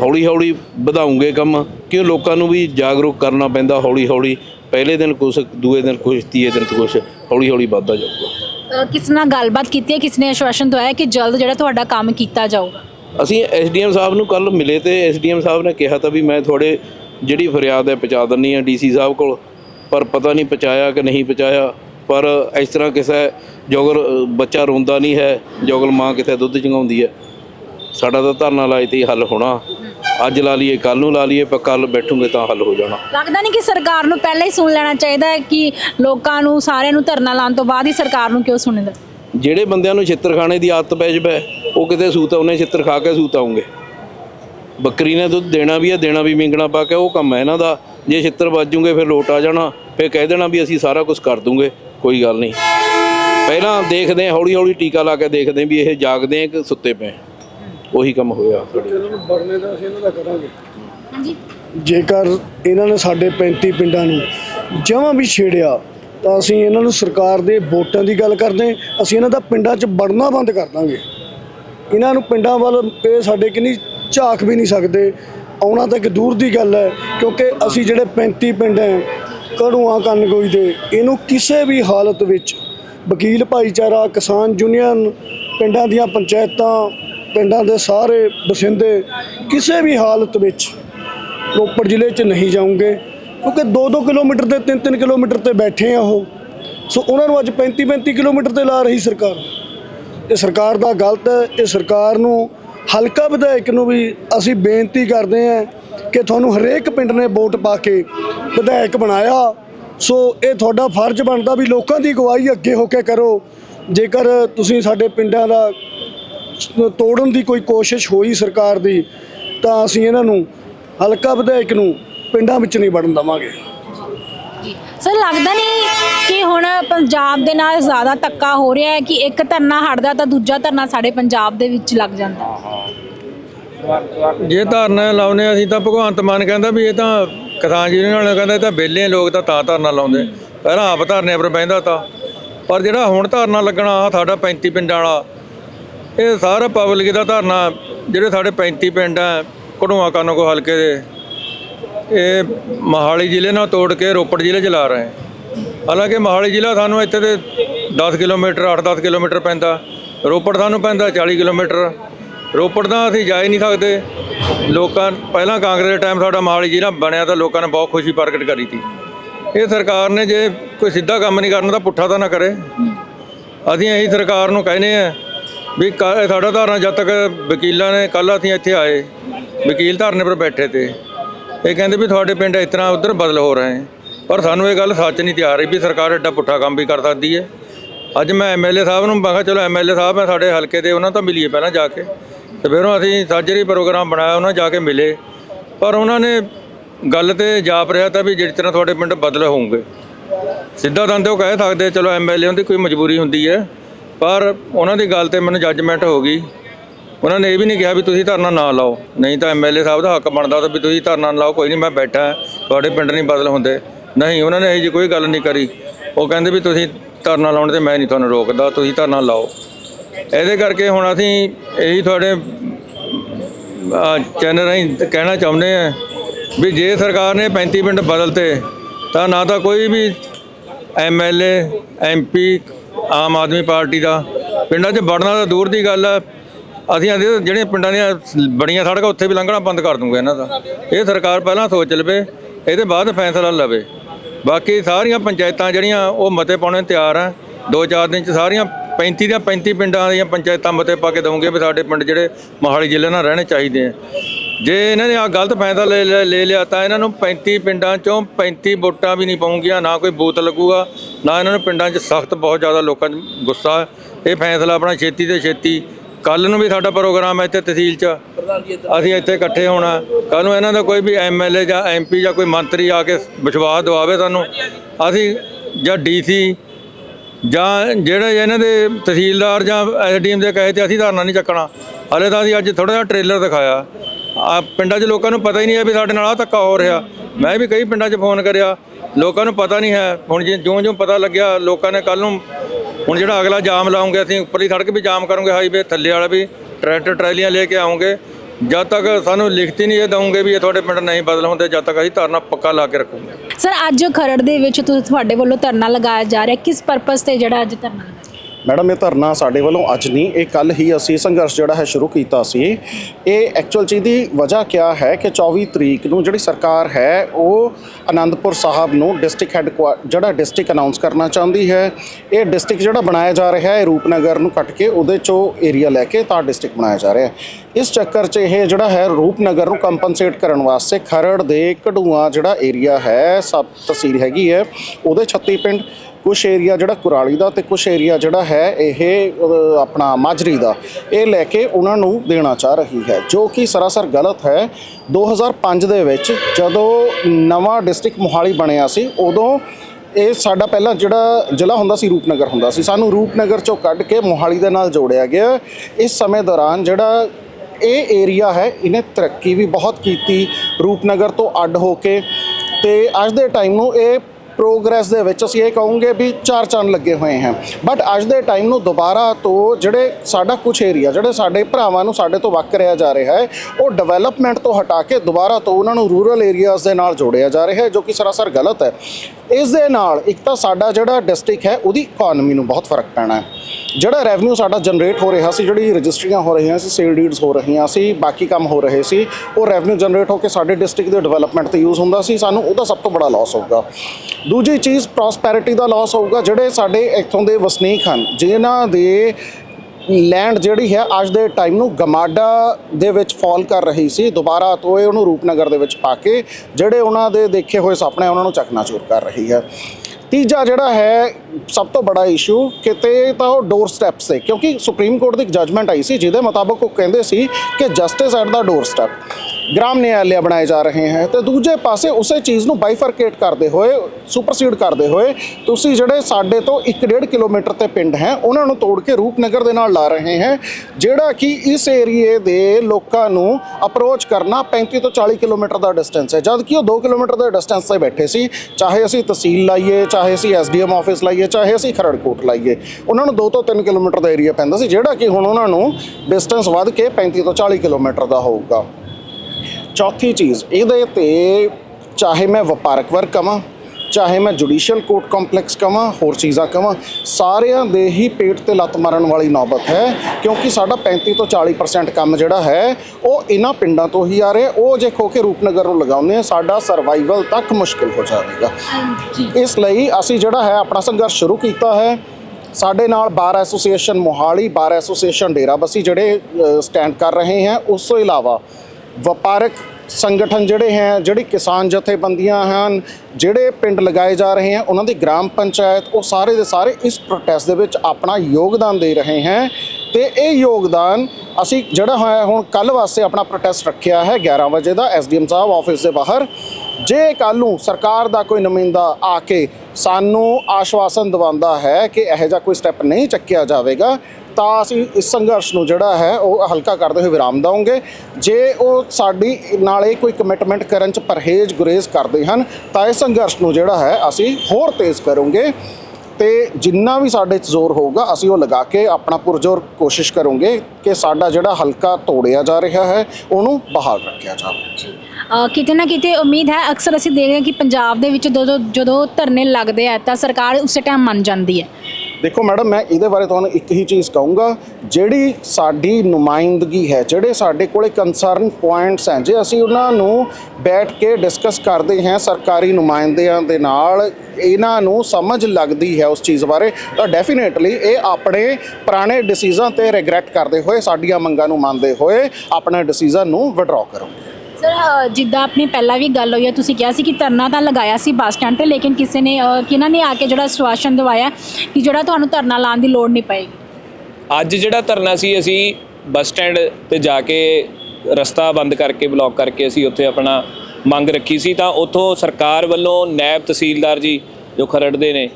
ਹੌਲੀ ਹੌਲੀ ਵਧਾਉਂਗੇ ਕੰਮ ਕਿਉਂ ਲੋਕਾਂ ਨੂੰ ਵੀ ਜਾਗਰੂਕ ਕਰਨਾ ਪੈਂਦਾ ਹੌਲੀ ਹੌਲੀ ਪਹਿਲੇ ਦਿਨ ਕੁਛ ਦੂਏ ਦਿਨ ਕੁਛ ਤੀਏ ਦਿਨ ਕੁਛ ਹੌਲੀ ਹੌਲੀ ਵੱਧਦਾ ਜਾਊਗਾ। ਕਿਸ ਨਾਲ ਗੱਲਬਾਤ ਕੀਤੀ ਹੈ? ਕਿਸ ਨੇ ਆਸ਼ਵਾਸਨ ਦਵਾਇਆ ਕਿ ਜਲਦ ਜਿਹੜਾ ਤੁਹਾਡਾ ਕੰਮ ਕੀਤਾ ਜਾਊਗਾ? ਅਸੀਂ ਐਸਡੀਐਮ ਸਾਹਿਬ ਨੂੰ ਕੱਲ ਮਿਲੇ ਤੇ ਐਸਡੀਐਮ ਸਾਹਿਬ ਨੇ ਕਿਹਾ ਤਾਂ ਵੀ ਮੈਂ ਤੁਹਾਡੇ ਜਿਹੜੀ ਫਰਿਆਦ ਹੈ ਪਹੁੰਚਾ ਦਿੰਨੀ ਆ ਡੀਸੀ ਸਾਹਿਬ ਕੋਲ। ਪਰ ਪਤਾ ਨਹੀਂ ਪਹੁੰਚਾਇਆ ਕਿ ਨਹੀਂ ਪਹੁੰਚਾਇਆ। ਪਰ ਇਸ ਤਰ੍ਹਾਂ ਕਿਸੇ ਜੋਗਲ ਬੱਚਾ ਰੋਂਦਾ ਨਹੀਂ ਹੈ ਜੋਗਲ ਮਾਂ ਕਿਤੇ ਦੁੱਧ ਚੰਗਾਉਂਦੀ ਹੈ। ਸਾਡਾ ਤਾਂ ਧਰਨਾ ਲਾਏ ਤੇ ਹੱਲ ਹੋਣਾ। ਅੱਜ ਲਾ ਲਈਏ ਕੱਲ ਨੂੰ ਲਾ ਲਈਏ ਪਰ ਕੱਲ ਬੈਠੂਗੇ ਤਾਂ ਹੱਲ ਹੋ ਜਾਣਾ। ਲੱਗਦਾ ਨਹੀਂ ਕਿ ਸਰਕਾਰ ਨੂੰ ਪਹਿਲਾਂ ਹੀ ਸੁਣ ਲੈਣਾ ਚਾਹੀਦਾ ਹੈ ਕਿ ਲੋਕਾਂ ਨੂੰ ਸਾਰਿਆਂ ਨੂੰ ਧਰਨਾ ਲਾਉਣ ਤੋਂ ਬਾਅਦ ਹੀ ਸਰਕਾਰ ਨੂੰ ਕਿਉਂ ਸੁਣਦਾ ਜਿਹੜੇ ਬੰਦਿਆਂ ਨੂੰ ਛਿੱਤਰ ਖਾਣੇ ਦੀ ਆਦਤ ਪੈ ਜਵੇ ਉਹ ਕਿਤੇ ਸੂਤ ਆਉਨੇ ਛਿੱਤਰ ਖਾ ਕੇ ਸੂਤ ਆਉਂਗੇ। ਬੱਕਰੀ ਨੇ ਦੁੱਧ ਦੇਣਾ ਵੀ ਹੈ ਦੇਣਾ ਵੀ ਮਿੰਗਣਾ ਪਾ ਕੇ ਉਹ ਕੰਮ ਹੈ ਇਹਨਾਂ ਦਾ। ਜੇ ਛਿੱਤਰ ਵੱਜੂਗੇ ਫਿਰ ਲੋਟ ਆ ਜਾਣਾ ਫਿਰ ਕਹਿ ਦੇਣਾ ਵੀ ਅਸੀਂ ਸਾਰਾ ਕੁਝ ਕਰ ਦੂੰਗੇ ਕੋਈ ਗੱਲ ਨਹੀਂ। ਪਹਿਲਾਂ ਦੇਖਦੇ ਹਾਂ ਹੌਲੀ ਹੌਲੀ ਟੀਕਾ ਲਾ ਕੇ ਦੇਖਦੇ ਹਾਂ ਵੀ ਇਹ ਜਾਗਦੇ ਆ ਕਿ ਸੁੱਤੇ ਪਏ ਉਹੀ ਕੰਮ ਹੋਇਆ ਸਾਡੇ ਇਹਨਾਂ ਨੂੰ ਵੜਨੇ ਦਾ ਅਸੀਂ ਇਹਨਾਂ ਦਾ ਕਰਾਂਗੇ। ਹਾਂਜੀ। ਜੇਕਰ ਇਹਨਾਂ ਨੇ ਸਾਡੇ 35 ਪਿੰਡਾਂ ਨੂੰ ਜਮਾਂ ਵੀ ਛੇੜਿਆ ਤਾਂ ਅਸੀਂ ਇਹਨਾਂ ਨੂੰ ਸਰਕਾਰ ਦੇ ਵੋਟਾਂ ਦੀ ਗੱਲ ਕਰਦੇ। ਅਸੀਂ ਇਹਨਾਂ ਦਾ ਪਿੰਡਾਂ 'ਚ ਵੜਨਾ ਬੰਦ ਕਰ ਦਾਂਗੇ। ਇਹਨਾਂ ਨੂੰ ਪਿੰਡਾਂ ਵੱਲ ਇਹ ਸਾਡੇ ਕਿੰਨੀ ਝਾਕ ਵੀ ਨਹੀਂ ਸਕਦੇ। ਆਉਣਾ ਤਾਂ ਇੱਕ ਦੂਰ ਦੀ ਗੱਲ ਹੈ, ਕਿਉਂਕਿ ਅਸੀਂ ਜਿਹੜੇ 35 ਪਿੰਡ ਹੈ, ਕੜੂਆਂ ਕੰਨਗੋਈ ਦੇ, ਇਹਨੂੰ ਕਿਸੇ ਵੀ ਹਾਲਤ ਵਿੱਚ ਵਕੀਲ, ਭਾਈਚਾਰਾ, ਕਿਸਾਨ ਯੂਨੀਅਨ, ਪਿੰਡਾਂ ਦੀਆਂ ਪੰਚਾਇਤਾਂ, ਪਿੰਡਾਂ ਦੇ ਸਾਰੇ ਬਸਿੰਦੇ ਕਿਸੇ ਵੀ ਹਾਲਤ ਵਿੱਚ ਰੋਪੜ ਜ਼ਿਲ੍ਹੇ 'ਚ ਨਹੀਂ ਜਾਉਂਗੇ ਕਿਉਂਕਿ 2-2 ਕਿਲੋਮੀਟਰ ਤੇ 3-3 ਕਿਲੋਮੀਟਰ ਤੇ ਬੈਠੇ ਆ ਉਹ। ਸੋ ਉਹਨਾਂ ਨੂੰ ਅੱਜ 35-35 ਕਿਲੋਮੀਟਰ ਤੇ ਲਾ ਰਹੀ ਸਰਕਾਰ। ਇਹ ਸਰਕਾਰ ਦਾ ਗਲਤ ਹੈ, ਇਹ ਸਰਕਾਰ ਨੂੰ ਹਲਕਾ ਵਿਧਾਇਕ ਨੂੰ ਵੀ ਅਸੀਂ ਬੇਨਤੀ ਕਰਦੇ ਹਾਂ ਕਿ ਤੁਹਾਨੂੰ ਹਰੇਕ ਪਿੰਡ ਨੇ ਵੋਟ ਪਾ ਕੇ ਵਿਧਾਇਕ ਬਣਾਇਆ। ਸੋ ਇਹ ਤੁਹਾਡਾ ਫਰਜ਼ ਬਣਦਾ ਵੀ ਲੋਕਾਂ ਦੀ ਅਗਵਾਈ ਅੱਗੇ ਹੋ ਕੇ ਕਰੋ। ਜੇਕਰ ਤੁਸੀਂ ਸਾਡੇ ਪਿੰਡਾਂ ਦਾ ਤੋੜਨ ਦੀ ਕੋਈ ਕੋਸ਼ਿਸ਼ ਹੋਈ ਸਰਕਾਰ ਦੀ, ਤਾਂ ਅਸੀਂ ਇਹਨਾਂ ਨੂੰ ਹਲਕਾ ਵਿਧਾਇਕ ਨੂੰ ਪਿੰਡਾਂ ਵਿੱਚ ਨਹੀਂ ਵੜਨ ਦੇਵਾਂਗੇ। ਸਰ, ਲੱਗਦਾ ਨਹੀਂ ਕਿ ਹੁਣ ਪੰਜਾਬ ਦੇ ਨਾਲ ਜ਼ਿਆਦਾ ਧੱਕਾ ਹੋ ਰਿਹਾ ਹੈ ਕਿ ਇੱਕ ਧਰਨਾ ਹਟਦਾ ਤਾਂ ਦੂਜਾ ਧਰਨਾ ਸਾਡੇ ਪੰਜਾਬ ਦੇ ਵਿੱਚ ਲੱਗ ਜਾਂਦਾ। ਜੇ ਧਰਨਾ ਲਾਉਨੇ ਅਸੀਂ ਤਾਂ ਭਗਵੰਤ ਮਾਨ ਕਹਿੰਦਾ ਵੀ ਇਹ ਤਾਂ ਕਿਸਾਨ ਯੂਨੀਅਨ ਵਾਲੇ ਕਹਿੰਦਾ ਇਹ ਤਾਂ ਵਿਹਲੇ ਲੋਕ ਤਾਂ ਤਾਂ ਧਰਨਾ ਲਾਉਂਦੇ। ਪਹਿਲਾਂ ਆਪ ਧਰਨੇ ਪਰ ਬਹਿੰਦਾ ਤਾਂ। ਪਰ ਜਿਹੜਾ ਹੁਣ ਧਰਨਾ ਲੱਗਣਾ, ਆਹ ਸਾਡਾ 35 ਪਿੰਡਾਂ ਵਾਲਾ, ਇਹ ਸਾਰਾ ਪਬਲਿਕ ਦਾ ਧਰਨਾ, ਜਿਹੜੇ ਸਾਡੇ 35 ਪਿੰਡ ਆ ਕਢੂਆ ਕਾਨੋ ਹਲਕੇ ਦੇ ਇਹ ਮਹਾਲੀ ਜ਼ਿਲ੍ਹੇ ਨਾਲ ਤੋੜ ਕੇ ਰੋਪੜ ਜ਼ਿਲ੍ਹੇ ਚ ਲਾ ਰਹੇ ਹਾਲਾਂਕਿ ਮਹਾਲੀ ਜ਼ਿਲ੍ਹਾ ਸਾਨੂੰ ਇੱਥੇ ਤੇ 10 ਕਿਲੋਮੀਟਰ 8-10 ਕਿਲੋਮੀਟਰ ਪੈਂਦਾ। ਰੋਪੜ ਸਾਨੂੰ ਪੈਂਦਾ 40 ਕਿਲੋਮੀਟਰ। ਰੋਪੜ ਤਾਂ ਅਸੀਂ ਜਾ ਹੀ ਨਹੀਂ ਸਕਦੇ। ਲੋਕਾਂ, ਪਹਿਲਾਂ ਕਾਂਗਰਸ ਦੇ ਟਾਈਮ ਸਾਡਾ ਮਹਾਲੀ ਜ਼ਿਲ੍ਹਾ ਬਣਿਆ ਤਾਂ ਲੋਕਾਂ ਨੇ ਬਹੁਤ ਖੁਸ਼ੀ ਪ੍ਰਗਟ ਕਰੀ ਸੀ। ਇਹ ਸਰਕਾਰ ਨੇ ਜੇ ਕੋਈ ਸਿੱਧਾ ਕੰਮ ਨਹੀਂ ਕਰਨਾ ਤਾਂ ਪੁੱਠਾ ਤਾਂ ਨਾ ਕਰੇ। ਅਸੀਂ ਇਹੀ ਸਰਕਾਰ ਨੂੰ ਕਹਿੰਦੇ ਆ ਵੀ ਕ- ਸਾਡਾ ਧਰਨਾ ਜਦ ਤੱਕ ਵਕੀਲਾਂ ਨੇ ਕੱਲ ਅਸੀਂ ਇੱਥੇ ਆਏ, ਵਕੀਲ ਧਰਨੇ ਪਰ ਬੈਠੇ ਤੇ। ਇਹ ਕਹਿੰਦੇ ਵੀ ਤੁਹਾਡੇ ਪਿੰਡ ਇਸ ਤਰ੍ਹਾਂ ਉਧਰ ਬਦਲ ਹੋ ਰਹੇ ਹੈ। ਪਰ ਸਾਨੂੰ ਇਹ ਗੱਲ ਸੱਚ ਨਹੀਂ ਤਿਆਰ ਰਹੀ ਵੀ ਸਰਕਾਰ ਐਡਾ ਪੁੱਠਾ ਕੰਮ ਵੀ ਕਰ ਸਕਦੀ ਹੈ। ਅੱਜ ਮੈਂ ਐਮਐਲਏ ਸਾਹਿਬ ਨੂੰ ਮੈਂ ਕਿਹਾ, ਚਲੋ ਐਮਐਲਏ ਸਾਹਿਬ ਹੈ ਸਾਡੇ ਹਲਕੇ ਦੇ, ਉਹਨਾਂ ਤੋਂ ਮਿਲੀਏ ਪਹਿਲਾਂ ਜਾ ਕੇ। ਤੇ ਫਿਰ ਉਹ ਅਸੀਂ ਸਾਜਰੀ ਪ੍ਰੋਗਰਾਮ ਬਣਾਇਆ, ਉਹਨਾਂ ਜਾ ਕੇ ਮਿਲੇ। ਪਰ ਉਹਨਾਂ ਨੇ ਗੱਲ ਤੇ ਜਾਪ ਰਿਹਾ ਤਾਂ ਵੀ ਜਿਸ ਤਰ੍ਹਾਂ ਤੁਹਾਡੇ ਪਿੰਡ ਬਦਲ ਹੋਣਗੇ ਸਿੱਧਾ ਤਾਂ ਉਹ ਕਹਿ ਸਕਦੇ, ਚਲੋ ਐਮਐਲਏ ਦੀ ਕੋਈ ਮਜਬੂਰੀ ਹੁੰਦੀ ਹੈ। ਪਰ ਉਹਨਾਂ ਦੀ ਗੱਲ ਤੇ ਮੈਨੂੰ ਜੱਜਮੈਂਟ ਹੋ ਗਈ। ਉਹਨਾਂ ਨੇ ਇਹ ਵੀ ਨਹੀਂ ਕਿਹਾ ਵੀ ਤੁਸੀਂ ਧਰਨਾ ਨਾ ਲਾਓ। ਨਹੀਂ ਤਾਂ ਐਮਐਲਏ ਸਾਹਿਬ ਦਾ ਹੱਕ ਬਣਦਾ ਤਾਂ ਵੀ ਤੁਸੀਂ ਧਰਨਾ ਨਾ ਲਾਓ, ਕੋਈ ਨਹੀਂ, ਮੈਂ ਬੈਠਾ ਤੁਹਾਡੇ ਪਿੰਡ ਨਹੀਂ ਬਦਲ ਹੁੰਦੇ। ਨਹੀਂ, ਉਹਨਾਂ ਨੇ ਇਹ ਜੀ ਕੋਈ ਗੱਲ ਨਹੀਂ ਕਰੀ। ਉਹ ਕਹਿੰਦੇ ਵੀ ਤੁਸੀਂ ਧਰਨਾ ਲਾਉਣ ਤੇ ਮੈਂ ਨਹੀਂ ਤੁਹਾਨੂੰ ਰੋਕਦਾ, ਤੁਸੀਂ ਧਰਨਾ ਲਾਓ। ਇਹਦੇ ਕਰਕੇ ਹੁਣ ਅਸੀਂ ਇਹੀ ਤੁਹਾਡੇ ਚੈਨਲ ਰਾਹੀਂ ਕਹਿਣਾ ਚਾਹੁੰਦੇ ਆ ਵੀ ਜੇ ਸਰਕਾਰ ਨੇ 35 ਪਿੰਡ ਬਦਲਤੇ, ਤਾਂ ਨਾ ਤਾਂ ਕੋਈ ਵੀ MLA MP Aam Aadmi party ਦਾ ਪਿੰਡਾਂ 'ਚ ਵੜਨਾ ਤਾਂ ਦੂਰ ਦੀ ਗੱਲ ਹੈ। ਅਸੀਂ ਆਂਦੇ ਜਿਹੜੇ ਪਿੰਡਾਂ ਦੀਆਂ ਬੜੀਆਂ ਸੜਕਾਂ ਉੱਥੇ ਵੀ ਲੰਘਣਾ ਬੰਦ ਕਰ ਦੂੰਗੇ ਇਹਨਾਂ ਦਾ। ਇਹ ਸਰਕਾਰ ਪਹਿਲਾਂ ਸੋਚ ਲਵੇ, ਇਹਦੇ ਬਾਅਦ ਫੈਸਲਾ ਲਵੇ। ਬਾਕੀ ਸਾਰੀਆਂ ਪੰਚਾਇਤਾਂ ਜਿਹੜੀਆਂ, ਉਹ ਮਤੇ ਪਾਉਣੇ ਨੂੰ ਤਿਆਰ ਆ। ਦੋ ਚਾਰ ਦਿਨ ਚ ਸਾਰੀਆਂ 35 ਦੀਆਂ 35 ਪਿੰਡਾਂ ਦੀਆਂ ਪੰਚਾਇਤਾਂ ਮਤੇ ਪਾ ਕੇ ਦਵਾਂਗੇ ਵੀ ਸਾਡੇ ਪਿੰਡ ਜਿਹੜੇ ਮੋਹਾਲੀ ਜ਼ਿਲ੍ਹੇ ਨਾਲ ਰਹਿਣੇ ਚਾਹੀਦੇ ਆ। ਜੇ ਇਹਨਾਂ ਨੇ ਆ ਗਲਤ ਫੈਸਲਾ ਲੈ ਲੈ- ਲੈ ਲਿਆ, ਤਾਂ ਇਹਨਾਂ ਨੂੰ 35 ਪਿੰਡਾਂ ਚੋਂ 35 ਵੋਟਾਂ ਵੀ ਨਹੀਂ ਪਾਉਂਗੀਆਂ ਨਾ ਕੋਈ ਬੂਤ ਲੱਗੂਗਾ, ਨਾ ਇਹਨਾਂ ਨੂੰ ਪਿੰਡਾਂ 'ਚ ਸਖਤ, ਬਹੁਤ ਜ਼ਿਆਦਾ ਲੋਕਾਂ 'ਚ ਗੁੱਸਾ। ਇਹ ਫੈਸਲਾ ਆਪਣਾ ਛੇਤੀ ਤੇ ਛੇਤੀ ਕੱਲ ਨੂੰ ਵੀ ਸਾਡਾ ਪ੍ਰੋਗਰਾਮ ਹੈ ਇੱਥੇ ਤਹਿਸੀਲ 'ਚ। ਅਸੀਂ ਇੱਥੇ ਇਕੱਠੇ ਹੋਣਾ। ਕੱਲ ਨੂੰ ਇਹਨਾਂ ਦਾ ਕੋਈ ਵੀ ਐਮਐਲਏ ਜਾਂ ਐਮਪੀ ਜਾਂ ਕੋਈ ਮੰਤਰੀ ਆ ਕੇ ਵਿਸ਼ਵਾਸ ਦਿਵਾਵੇ ਸਾਨੂੰ। ਅਸੀਂ ਜਾਂ ਡੀਸੀ ਜਾਂ ਜਿਹੜੇ ਇਹਨਾਂ ਦੇ ਤਹਿਸੀਲਦਾਰ ਜਾਂ ਐਸਡੀਐਮ ਦੇ ਕਹੇ ਤੇ ਅਸੀਂ ਧਰਨਾ ਨਹੀਂ ਚੱਕਣਾ। ਹਲੇ ਤਾਂ ਅਸੀਂ ਅੱਜ ਥੋੜਾ ਜਿਹਾ ਟ੍ਰੇਲਰ ਦਿਖਾਇਆ। ਆ ਪਿੰਡਾਂ 'ਚ ਲੋਕਾਂ ਨੂੰ ਪਤਾ ਹੀ ਨਹੀਂ ਹੈ ਵੀ ਸਾਡੇ ਨਾਲ ਆ ਧੱਕਾ ਹੋ ਰਿਹਾ। ਮੈਂ ਵੀ ਕਈ ਪਿੰਡਾਂ 'ਚ ਫੋਨ ਕਰਿਆ। ਲੋਕਾਂ ਨੂੰ ਪਤਾ ਨਹੀਂ ਹੈ। ਹੁਣ ਜੇ ਜਿਉਂ ਜਿਉਂ ਪਤਾ ਲੱਗਿਆ, ਲੋਕਾਂ ਨੇ ਕੱਲ ਨੂੰ ਹੁਣ ਜਿਹੜਾ ਅਗਲਾ ਜਾਮ ਲਾਉਂਗੇ, ਅਸੀਂ ਉੱਪਰਲੀ ਸੜਕ ਵੀ ਜਾਮ ਕਰੂੰਗੇ ਹਾਈਵੇ ਥੱਲੇ ਵਾਲਾ ਵੀ, ਟਰੈਕਟਰ, ਟਰੈਲੀਆਂ ਲੈ ਕੇ ਆਉਂਗੇ। ਜਦ ਤੱਕ ਸਾਨੂੰ ਲਿਖਤੀ ਨਹੀਂ ਇਹ ਦਵਾਂਗੇ ਵੀ ਇਹ ਤੁਹਾਡੇ ਪਿੰਡ ਨਹੀਂ ਬਦਲ ਹੁੰਦੇ ਜਦ ਤੱਕ ਅਸੀਂ ਧਰਨਾ ਪੱਕਾ ਲਾ ਕੇ ਰੱਖੂਗੇ। ਸਰ ਅੱਜ ਖਰੜ ਦੇ ਵਿੱਚ ਤੁ- ਤੁਹਾਡੇ ਵੱਲੋਂ ਧਰਨਾ ਲਗਾਇਆ ਜਾ ਰਿਹਾ, ਕਿਸ ਪਰਪਸ ਤੇ ਜਿਹੜਾ ਅੱਜ ਧਰਨਾ ਲਗਾਇਆ? ਮੈਡਮ, ਇਹ ਧਰਨਾ ਸਾਡੇ ਵੱਲੋਂ ਅੱਜ ਨਹੀਂ, ਇਹ ਕੱਲ ਹੀ ਅਸੀਂ ਸੰਘਰਸ਼ ਜਿਹੜਾ ਹੈ ਸ਼ੁਰੂ ਕੀਤਾ ਸੀ। ਇਹ ਐਕਚੁਅਲ ਚੀਜ਼ ਦੀ ਵਜ੍ਹਾ ਕਿਆ ਹੈ ਕਿ 24 ਤਰੀਕ ਨੂੰ ਜਿਹੜੀ ਸਰਕਾਰ ਹੈ, ਉਹ ਆਨੰਦਪੁਰ ਸਾਹਿਬ ਨੂੰ ਡਿਸਟ੍ਰਿਕਟ ਹੈੱਡ ਜਿਹੜਾ ਡਿਸਟ੍ਰਿਕਟ ਅਨਾਉਂਸ ਕਰਨਾ ਚਾਹੁੰਦੀ ਹੈ। ਇਹ ਡਿਸਟ੍ਰਿਕਟ ਜਿਹੜਾ ਬਣਾਇਆ ਜਾ ਰਿਹਾ ਹੈ, ਰੂਪਨਗਰ ਨੂੰ ਕੱਟ ਕੇ ਉਹਦੇ ਚੋਂ ਏਰੀਆ ਲੈ ਕੇ ਤਾਂ ਡਿਸਟ੍ਰਿਕਟ ਬਣਾਇਆ ਜਾ ਰਿਹਾ ਹੈ। ਇਸ ਚੱਕਰ 'ਚ ਇਹ ਜਿਹੜਾ ਹੈ, ਰੂਪਨਗਰ ਨੂੰ ਕੰਪਨਸੇਟ ਕਰਨ ਵਾਸਤੇ ਖਰੜ ਦੇ ਕਢੂਆ ਜਿਹੜਾ ਏਰੀਆ ਹੈ ਸਬ ਤਹਿਸੀਲ ਹੈਗੀ ਹੈ, ਉਹਦੇ 36 ਪਿੰਡ ਕੁਝ ਏਰੀਆ ਜਿਹੜਾ ਕੁਰਾਲੀ ਦਾ ਤੇ ਕੁਝ ਏਰੀਆ ਜਿਹੜਾ ਹੈ ਇਹ ਆਪਣਾ ਮਾਜਰੀ ਦਾ, ਇਹ ਲੈ ਕੇ ਉਹਨਾਂ ਨੂੰ ਦੇਣਾ ਚਾਹ ਰਹੀ ਹੈ, ਜੋ ਕਿ ਸਰਾਸਰ ਗਲਤ ਹੈ। 2005 ਦੇ ਵਿੱਚ ਜਦੋਂ ਨਵਾਂ ਡਿਸਟ੍ਰਿਕਟ ਮੋਹਾਲੀ ਬਣਿਆ ਸੀ, ਉਦੋਂ ਇਹ ਸਾਡਾ ਪਹਿਲਾਂ ਜਿਹੜਾ ਜ਼ਿਲ੍ਹਾ ਹੁੰਦਾ ਸੀ, ਰੂਪਨਗਰ ਹੁੰਦਾ ਸੀ। ਸਾਨੂੰ ਰੂਪਨਗਰ ਚੋਂ ਕੱਢ ਕੇ ਮੋਹਾਲੀ ਦੇ ਨਾਲ ਜੋੜਿਆ ਗਿਆ। ਇਸ ਸਮੇਂ ਦੌਰਾਨ ਜਿਹੜਾ ਇਹ ਏਰੀਆ ਹੈ, ਇਹਨੇ ਤਰੱਕੀ ਵੀ ਬਹੁਤ ਕੀਤੀ ਰੂਪਨਗਰ ਤੋਂ ਅੱਡ ਹੋ ਕੇ। ਤੇ ਅੱਜ ਦੇ ਟਾਈਮ ਨੂੰ ਇਹ ਪ੍ਰੋਗਰੈਸ ਦੇ ਵਿੱਚ ਅਸੀਂ ਇਹ ਕਹੂੰਗੇ ਵੀ ਚਾਰ ਚੰਨ ਲੱਗੇ ਹੋਏ ਹਨ ਬਟ ਅੱਜ ਦੇ ਟਾਈਮ ਨੂੰ ਦੁਬਾਰਾ ਤੋਂ ਜਿਹੜੇ ਸਾਡਾ ਕੁਝ ਏਰੀਆ ਜਿਹੜੇ ਸਾਡੇ ਭਰਾਵਾਂ ਨੂੰ ਸਾਡੇ ਤੋਂ ਵੱਖ ਕਰਿਆ ਜਾ ਰਿਹਾ ਹੈ, ਉਹ ਡਿਵੈਲਪਮੈਂਟ ਤੋਂ ਹਟਾ ਕੇ ਦੁਬਾਰਾ ਤੋਂ ਉਹਨਾਂ ਨੂੰ ਰੂਰਲ ਏਰੀਆਜ਼ ਦੇ ਨਾਲ ਜੋੜਿਆ ਜਾ ਰਿਹਾ ਹੈ, ਜੋ ਕਿ ਸਰਾਸਰ ਗਲਤ ਹੈ। ਇਸ ਦੇ ਨਾਲ ਇੱਕ ਤਾਂ ਸਾਡਾ ਜਿਹੜਾ ਡਿਸਟ੍ਰਿਕਟ ਹੈ, ਉਹਦੀ ਇਕਨੋਮੀ ਨੂੰ ਬਹੁਤ ਫ਼ਰਕ ਪੈਣਾ ਹੈ। ਜਿਹੜਾ ਰੈਵਨਿਊ ਸਾਡਾ ਜਨਰੇਟ ਹੋ ਰਿਹਾ ਸੀ, ਜਿਹੜੀ ਰਜਿਸਟਰੀਆਂ ਹੋ ਰਹੀਆਂ ਸੀ ਸੇਲ ਡੀਡਸ ਹੋ ਰਹੀਆਂ ਸੀ, ਬਾਕੀ ਕੰਮ ਹੋ ਰਹੇ ਸੀ, ਉਹ ਰੈਵਨਿਊ ਜਨਰੇਟ ਹੋ ਕੇ ਸਾਡੇ ਡਿਸਟ੍ਰਿਕਟ ਦੇ ਡਿਵੈਲਪਮੈਂਟ ਤੇ ਯੂਜ਼ ਹੁੰਦਾ ਸੀ, ਸਾਨੂੰ ਉਹਦਾ ਸਭ ਤੋਂ ਬੜਾ ਲਾਸ ਹੋਊਗਾ। ਦੂਜੀ ਚੀਜ਼ ਪ੍ਰੋਸਪੈਰਿਟੀ ਦਾ ਲਾਸ ਹੋਊਗਾ, ਜਿਹੜੇ ਸਾਡੇ ਇੱਥੋਂ ਦੇ ਵਸਨੀਕ ਹਨ, ਜਿਨ੍ਹਾਂ ਦੇ ਲੈਂਡ ਜਿਹੜੀ ਹੈ, ਅੱਜ ਦੇ ਟਾਈਮ ਨੂੰ ਗਮਾਡਾ ਦੇ ਵਿੱਚ ਫਾਲ ਕਰ ਰਹੀ ਸੀ, ਦੁਬਾਰਾ ਤੋਂ ਇਹ ਉਹਨੂੰ ਰੂਪਨਗਰ ਦੇ ਵਿੱਚ ਪਾ ਕੇ, ਜਿਹੜੇ ਉਹਨਾਂ ਦੇ ਦੇਖੇ ਹੋਏ ਸੁਪਨੇ ਉਹਨਾਂ ਨੂੰ ਚਕਨਾਚੂਰ ਕਰ ਰਹੀ ਹੈ। ਤੀਜਾ ਜਿਹੜਾ ਹੈ, ਸਭ ਤੋਂ ਬੜਾ ਇਸ਼ੂ ਕਿਤੇ ਤਾਂ ਉਹ ਡੋਰ ਸਟੈਪਸ ਤੇ, ਕਿਉਂਕਿ ਸੁਪਰੀਮ ਕੋਰਟ ਦੀ ਇੱਕ ਜਜਮੈਂਟ ਆਈ ਸੀ, ਜਿਹਦੇ ਮੁਤਾਬਕ ਉਹ ਕਹਿੰਦੇ ਸੀ ਕਿ justice at the door step ਗ੍ਰਾਮ ਨਿਆਇਲਿਆ ਬਣਾਏ ਜਾ ਰਹੇ ਹੈ ਤੇ ਦੂਜੇ ਪਾਸੇ ਉਸੇ ਚੀਜ਼ ਨੂੰ ਬਾਈਫਰਕੇਟ ਕਰਦੇ ਹੋਏ ਸੁਪਰਸੀਡ ਕਰਦੇ ਹੋਏ, ਤੁਸੀਂ ਜਿਹੜੇ ਸਾਡੇ ਤੋਂ 1.5 ਕਿਲੋਮੀਟਰ ਤੇ ਪਿੰਡ ਹੈ, ਉਹਨਾਂ ਨੂੰ ਤੋੜ ਕੇ ਰੂਪਨਗਰ ਦੇ ਨਾਲ ਲਾ ਰਹੇ ਹੈ, ਜਿਹੜਾ ਕਿ ਇਸ ਏਰੀਏ ਦੇ ਲੋਕਾਂ ਨੂੰ ਅਪਰੋਚ ਕਰਨਾ 35 ਤੋਂ 40 ਕਿਲੋਮੀਟਰ ਦਾ ਡਿਸਟੈਂਸ ਹੈ। ਜਦ ਕਿ ਉਹ 2 ਕਿਲੋਮੀਟਰ ਦੇ ਡਿਸਟੈਂਸ ਤੇ ਬੈਠੇ ਸੀ, ਚਾਹੇ ਅਸੀਂ ਤਹਿਸੀਲ ਲਾਈਏ, ਚਾਹੇ ਅਸੀਂ ਐਸਡੀਐਮ ਆਫਿਸ ਲਾਈਏ, ਚਾਹੇ ਅਸੀਂ ਖਰੜਕੋਟ ਲਾਈਏ, ਉਹਨਾਂ ਨੂੰ 2 ਤੋਂ 3 ਕਿਲੋਮੀਟਰ ਦਾ ਏਰੀਆ ਪੈਂਦਾ ਸੀ, ਜਿਹੜਾ ਕਿ ਹੁਣ ਉਹਨਾਂ ਨੂੰ ਡਿਸਟੈਂਸ ਵੱਧ ਕੇ 35 ਤੋਂ 40 ਕਿਲੋਮੀਟਰ ਦਾ ਹੋਊਗਾ। ਚੌਥੀ ਚੀਜ਼ ਇਹਦੇ ਤੇ ਚਾਹੇ ਮੈਂ ਵਪਾਰਕ ਵਰਗ ਕਵਾਂ ਚਾਹੇ ਮੈਂ ਜੁਡੀਸ਼ੀਅਲ ਕੋਰਟ ਕੰਪਲੈਕਸ ਕਵਾਂ ਹੋਰ ਚੀਜ਼ਾਂ ਕਵਾਂ ਸਾਰਿਆਂ ਦੇ ਹੀ ਪੇਟ ਤੇ ਲੱਤ ਮਾਰਨ ਵਾਲੀ ਨੌਬਤ ਹੈ ਕਿਉਂਕਿ ਸਾਡਾ 35 ਤੋਂ 40% ਕੰਮ ਜਿਹੜਾ ਹੈ ਉਹ ਇਹਨਾਂ ਪਿੰਡਾਂ ਤੋਂ ਹੀ ਆ ਰਿਹਾ ਉਹ ਜੇ ਖੋ ਕੇ ਰੂਪਨਗਰ ਨੂੰ ਲਗਾਉਂਦੇ ਆ ਸਾਡਾ ਸਰਵਾਈਵਲ ਤੱਕ ਮੁਸ਼ਕਿਲ ਹੋ ਜਾਵੇਗਾ। ਇਸ ਲਈ ਅਸੀਂ ਜਿਹੜਾ ਹੈ ਆਪਣਾ ਸੰਘਰਸ਼ ਸ਼ੁਰੂ ਕੀਤਾ ਹੈ। ਸਾਡੇ ਨਾਲ bar association Mohali bar association Derabassi ਜਿਹੜੇ ਸਟੈਂਡ ਕਰ ਰਹੇ ਹਨ ਉਸ ਤੋਂ ਇਲਾਵਾ ਵਪਾਰਕ ਸੰਗਠਨ ਜਿਹੜੇ ਹੈ, ਜਿਹੜੀ ਕਿਸਾਨ ਜਥੇਬੰਦੀਆਂ ਹਨ, ਜਿਹੜੇ ਪਿੰਡ ਲਗਾਏ ਜਾ ਰਹੇ ਹਨ ਉਹਨਾਂ ਦੀ ਗ੍ਰਾਮ ਪੰਚਾਇਤ, ਉਹ ਸਾਰੇ ਦੇ ਸਾਰੇ ਇਸ ਪ੍ਰੋਟੈਸਟ ਦੇ ਵਿੱਚ ਆਪਣਾ ਯੋਗਦਾਨ ਦੇ ਰਹੇ ਹਨ ਤੇ ਇਹ ਯੋਗਦਾਨ ਅਸੀਂ ਜਿਹੜਾ ਹੋਇਆ ਹੁਣ ਕੱਲ ਵਾਸਤੇ ਆਪਣਾ ਪ੍ਰੋਟੈਸਟ ਰੱਖਿਆ ਹੈ 11 ਵਜੇ ਦਾ ਐਸਡੀਐਮ ਸਾਹਿਬ ਆਫਿਸ ਦੇ ਬਾਹਰ। ਜੇ ਕੱਲ੍ਹ ਨੂੰ ਸਰਕਾਰ ਦਾ ਕੋਈ ਨੁਮਾਇੰਦਾ ਆ ਕੇ ਸਾਨੂੰ ਆਸ਼ਵਾਸਨ ਦਿਵਾਉਂਦਾ ਹੈ ਕਿ ਇਹੋ ਜਿਹਾ ਕੋਈ ਸਟੈਪ ਨਹੀਂ ਚੱਕਿਆ ਜਾਵੇਗਾ ਤਾਂ ਅਸੀਂ ਇਸ ਸੰਘਰਸ਼ ਨੂੰ ਜਿਹੜਾ ਹੈ ਉਹ ਹਲਕਾ ਕਰਦੇ ਹੋਏ ਵਿਰਾਮ ਦਵਾਂਗੇ। ਜੇ ਉਹ ਸਾਡੀ ਨਾਲੇ ਕੋਈ ਕਮਿਟਮੈਂਟ ਕਰਨ ਚ ਪਰਹੇਜ਼ ਗੁਰੇਜ਼ ਕਰਦੇ ਹਨ, ਤਾਂ ਇਹ ਸੰਘਰਸ਼ ਨੂੰ ਜਿਹੜਾ ਹੈ ਅਸੀਂ ਹੋਰ ਤੇਜ਼ ਕਰੂੰਗੇ ਤੇ ਜਿੰਨਾ ਵੀ ਸਾਡੇ 'ਚ ਜ਼ੋਰ ਹੋਊਗਾ, ਅਸੀਂ ਉਹ ਲਗਾ ਕੇ ਆਪਣਾ ਪੁਰਜ਼ੋਰ ਕੋਸ਼ਿਸ਼ ਕਰੂੰਗੇ ਕਿ ਸਾਡਾ ਜਿਹੜਾ ਹਲਕਾ ਤੋੜਿਆ ਜਾ ਰਿਹਾ ਹੈ, ਉਹਨੂੰ ਬਹਾਲ ਰੱਖਿਆ ਜਾਵੇ। ਕਿਤੇ ਨਾ ਕਿਤੇ ਉਮੀਦ ਹੈ, ਅਕਸਰ ਅਸੀਂ ਦੇਖਦੇ ਹਾਂ ਕਿ ਪੰਜਾਬ ਦੇ ਵਿੱਚ ਜਦੋਂ ਜਦੋਂ ਧਰਨੇ ਲੱਗਦੇ ਆ, ਤਾਂ ਸਰਕਾਰ ਉਸੇ ਟਾਈਮ ਮੰਨ ਜਾਂਦੀ ਹੈ। ਦੇਖੋ ਮੈਡਮ, ਮੈਂ ਇਹਦੇ ਬਾਰੇ ਤੁਹਾਨੂੰ ਇੱਕ ਹੀ ਚੀਜ਼ ਕਹੂੰਗਾ, ਜਿਹੜੀ ਸਾਡੀ ਨੁਮਾਇੰਦਗੀ ਹੈ, ਜਿਹੜੇ ਸਾਡੇ ਕੋਲੇ ਕੰਸਰਨ ਪੁਆਇੰਟਸ ਹੈ, ਜੇ ਅਸੀਂ ਉਹਨਾਂ ਨੂੰ ਬੈਠ ਕੇ ਡਿਸਕਸ ਕਰਦੇ ਹਾਂ ਸਰਕਾਰੀ ਨੁਮਾਇੰਦਿਆਂ ਦੇ ਨਾਲ, ਇਹਨਾਂ ਨੂੰ ਸਮਝ ਲੱਗਦੀ ਹੈ ਉਸ ਚੀਜ਼ ਬਾਰੇ, ਤਾਂ ਡੈਫੀਨੇਟਲੀ ਇਹ ਆਪਣੇ ਪੁਰਾਣੇ ਡਿਸੀਜਨ ਤੇ ਰਿਗਰੈਟ ਕਰਦੇ ਹੋਏ, ਸਾਡੀਆਂ ਮੰਗਾਂ ਨੂੰ ਮੰਨਦੇ ਹੋਏ, ਆਪਣੇ ਡਿਸੀਜਨ ਨੂੰ ਵਿਡਰਾਅ ਕਰਨਗੇ ਸਰ ਜਿੱਦਾਂ ਆਪਣੀ ਪਹਿਲਾਂ ਵੀ ਗੱਲ ਹੋਈ ਹੈ ਤੁਸੀਂ ਕਿਹਾ ਸੀ ਕਿ ਧਰਨਾ ਤਾਂ ਲਗਾਇਆ ਸੀ ਬੱਸ ਸਟੈਂਡ ਤੇ ਲੇਕਿਨ ਕਿਸੇ ਨੇ ਅ, ਕਿਹਨਾਂ ਨੇ ਆ ਕੇ ਜਿਹੜਾ ਆਸ਼ਵਾਸਨ ਦਵਾਇਆ ਕਿ ਜਿਹੜਾ ਤੁਹਾਨੂੰ ਧਰਨਾ ਲਾਉਣ ਦੀ ਲੋੜ ਨਹੀਂ ਪਏਗੀ? ਅੱਜ ਜਿਹੜਾ ਧਰਨਾ ਸੀ ਅਸੀਂ ਬੱਸ ਸਟੈਂਡ ਤੇ ਜਾ ਕੇ ਰਸਤਾ ਬੰਦ ਕਰਕੇ ਬਲੌਕ ਕਰਕੇ ਅਸੀਂ ਉੱਥੇ ਆਪਣਾ ਮੰਗ ਰੱਖੀ ਸੀ ਤਾਂ ਉੱਥੋਂ ਸਰਕਾਰ ਵੱਲੋਂ ਨਾਇਬ ਤਹਿਸੀਲਦਾਰ ਜੀ ਜੋ ਖਰੜ ਦੇ ਨੇ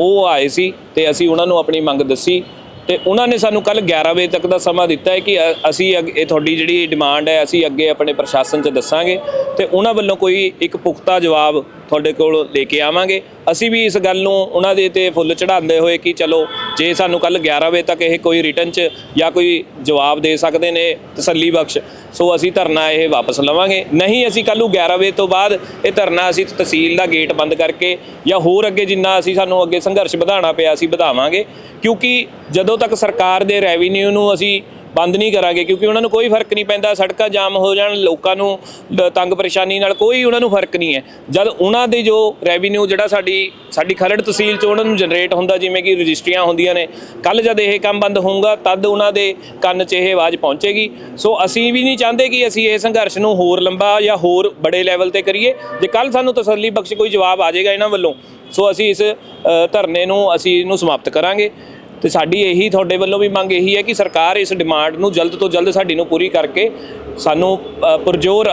ਉਹ ਆਏ ਸੀ ਤੇ ਅਸੀਂ ਉਹਨਾਂ ਨੂੰ ਆਪਣੀ ਮੰਗ ਦੱਸੀ ਤੇ ਉਹਨਾਂ ਨੇ ਸਾਨੂੰ ਕੱਲ 11 ਵਜੇ ਤੱਕ ਦਾ ਸਮਾਂ ਦਿੱਤਾ ਹੈ ਕਿ ਅਸੀਂ ਅੱਗੇ- ਇਹ ਤੁਹਾਡੀ ਜਿਹੜੀ ਡਿਮਾਂਡ ਹੈ, ਅਸੀਂ ਅੱਗੇ ਆਪਣੇ ਪ੍ਰਸ਼ਾਸਨ 'ਚ ਦੱਸਾਂਗੇ ਤੇ ਉਹਨਾਂ ਵੱਲੋਂ ਕੋਈ ਇੱਕ ਪੁਖਤਾ ਜਵਾਬ ਤੁਹਾਡੇ ਕੋਲ ਲੈ ਕੇ ਆਵਾਂਗੇ। ਅਸੀਂ ਵੀ ਇਸ ਗੱਲ ਨੂੰ ਉਹਨਾਂ ਦੇ ਤੇ ਫੁੱਲ ਚੜਾਉਂਦੇ ਹੋਏ ਕਿ ਚਲੋ, ਜੇ ਸਾਨੂੰ ਕੱਲ 11 ਵਜੇ ਤੱਕ ਇਹ ਕੋਈ ਰਿਟਰਨ 'ਚ ਜਾਂ ਕੋਈ ਜਵਾਬ ਦੇ ਸਕਦੇ ਨੇ ਤਸੱਲੀ ਬਖਸ਼ ਸੋ ਅਸੀਂ ਧਰਨਾ ਇਹ ਵਾਪਸ ਲਵਾਂਗੇ। ਨਹੀਂ, ਅਸੀਂ ਕੱਲ੍ਹ ਨੂੰ 11 ਵਜੇ ਤੋਂ ਬਾਅਦ ਇਹ ਧਰਨਾ ਅਸੀਂ ਤਹਿਸੀਲ ਦਾ ਗੇਟ ਬੰਦ ਕਰਕੇ ਜਾਂ ਹੋਰ ਅੱਗੇ ਜਿੰਨਾ ਅਸੀਂ ਸਾਨੂੰ ਅੱਗੇ ਸੰਘਰਸ਼ ਵਧਾਉਣਾ ਪਿਆ ਅਸੀਂ ਵਧਾਵਾਂਗੇ। ਕਿਉਂਕਿ ਜਦੋਂ ਤੱਕ ਸਰਕਾਰ ਦੇ ਰੈਵਨਿਊ ਨੂੰ ਅਸੀਂ ਬੰਦ ਨਹੀਂ ਕਰਾਂਗੇ, ਕਿਉਂਕਿ ਉਹਨਾਂ ਨੂੰ ਕੋਈ ਫ਼ਰਕ ਨਹੀਂ ਪੈਂਦਾ, ਸੜਕਾਂ ਜਾਮ ਹੋ ਜਾਣ, ਲੋਕਾਂ ਨੂੰ ਤੰਗ ਪਰੇਸ਼ਾਨੀ ਨਾਲ ਕੋਈ ਉਹਨਾਂ ਨੂੰ ਫ਼ਰਕ ਨਹੀਂ ਹੈ। ਜਦ ਉਹਨਾਂ ਦੇ ਜੋ ਰੈਵਨਿਊ ਜਿਹੜਾ ਸਾਡੀ ਸਾਡੀ ਖਰੜ ਤਹਿਸੀਲ ਚ ਉਹਨਾਂ ਨੂੰ ਜਨਰੇਟ ਹੁੰਦਾ, ਜਿਵੇਂ ਕਿ ਰਜਿਸਟਰੀਆਂ ਹੁੰਦੀਆਂ ਨੇ ਕੱਲ ਜਦ ਇਹ ਕੰਮ ਬੰਦ ਹੋਊਗਾ, ਤਦ ਉਹਨਾਂ ਦੇ ਕੰਨ 'ਚ ਇਹ ਆਵਾਜ਼ ਪਹੁੰਚੇਗੀ। ਸੋ ਅਸੀਂ ਵੀ ਨਹੀਂ ਚਾਹੁੰਦੇ ਕਿ ਅਸੀਂ ਇਹ ਸੰਘਰਸ਼ ਨੂੰ ਹੋਰ ਲੰਬਾ ਜਾਂ ਹੋਰ ਬੜੇ ਲੈਵਲ ਤੇ ਕਰੀਏ। ਜੇ ਕੱਲ ਸਾਨੂੰ ਤਸੱਲੀ ਬਖਸ਼ ਕੋਈ ਜਵਾਬ ਆ ਜਾਏਗਾ ਇਹਨਾਂ ਵੱਲੋਂ, ਸੋ ਅਸੀਂ ਇਸ ਧਰਨੇ ਨੂੰ, ਅਸੀਂ ਇਹਨੂੰ ਸਮਾਪਤ ਕਰਾਂਗੇ। ਤੇ ਸਾਡੀ ਇਹੀ ਤੁਹਾਡੇ ਵੱਲੋਂ ਵੀ ਮੰਗ ਇਹੀ ਹੈ ਕਿ ਸਰਕਾਰ ਇਸ ਡਿਮਾਂਡ ਨੂੰ ਜਲਦ ਤੋਂ ਜਲਦ ਸਾਡੀ ਨੂੰ ਪੂਰੀ ਕਰਕੇ ਸਾਨੂੰ ਪੁਰਜੋਰ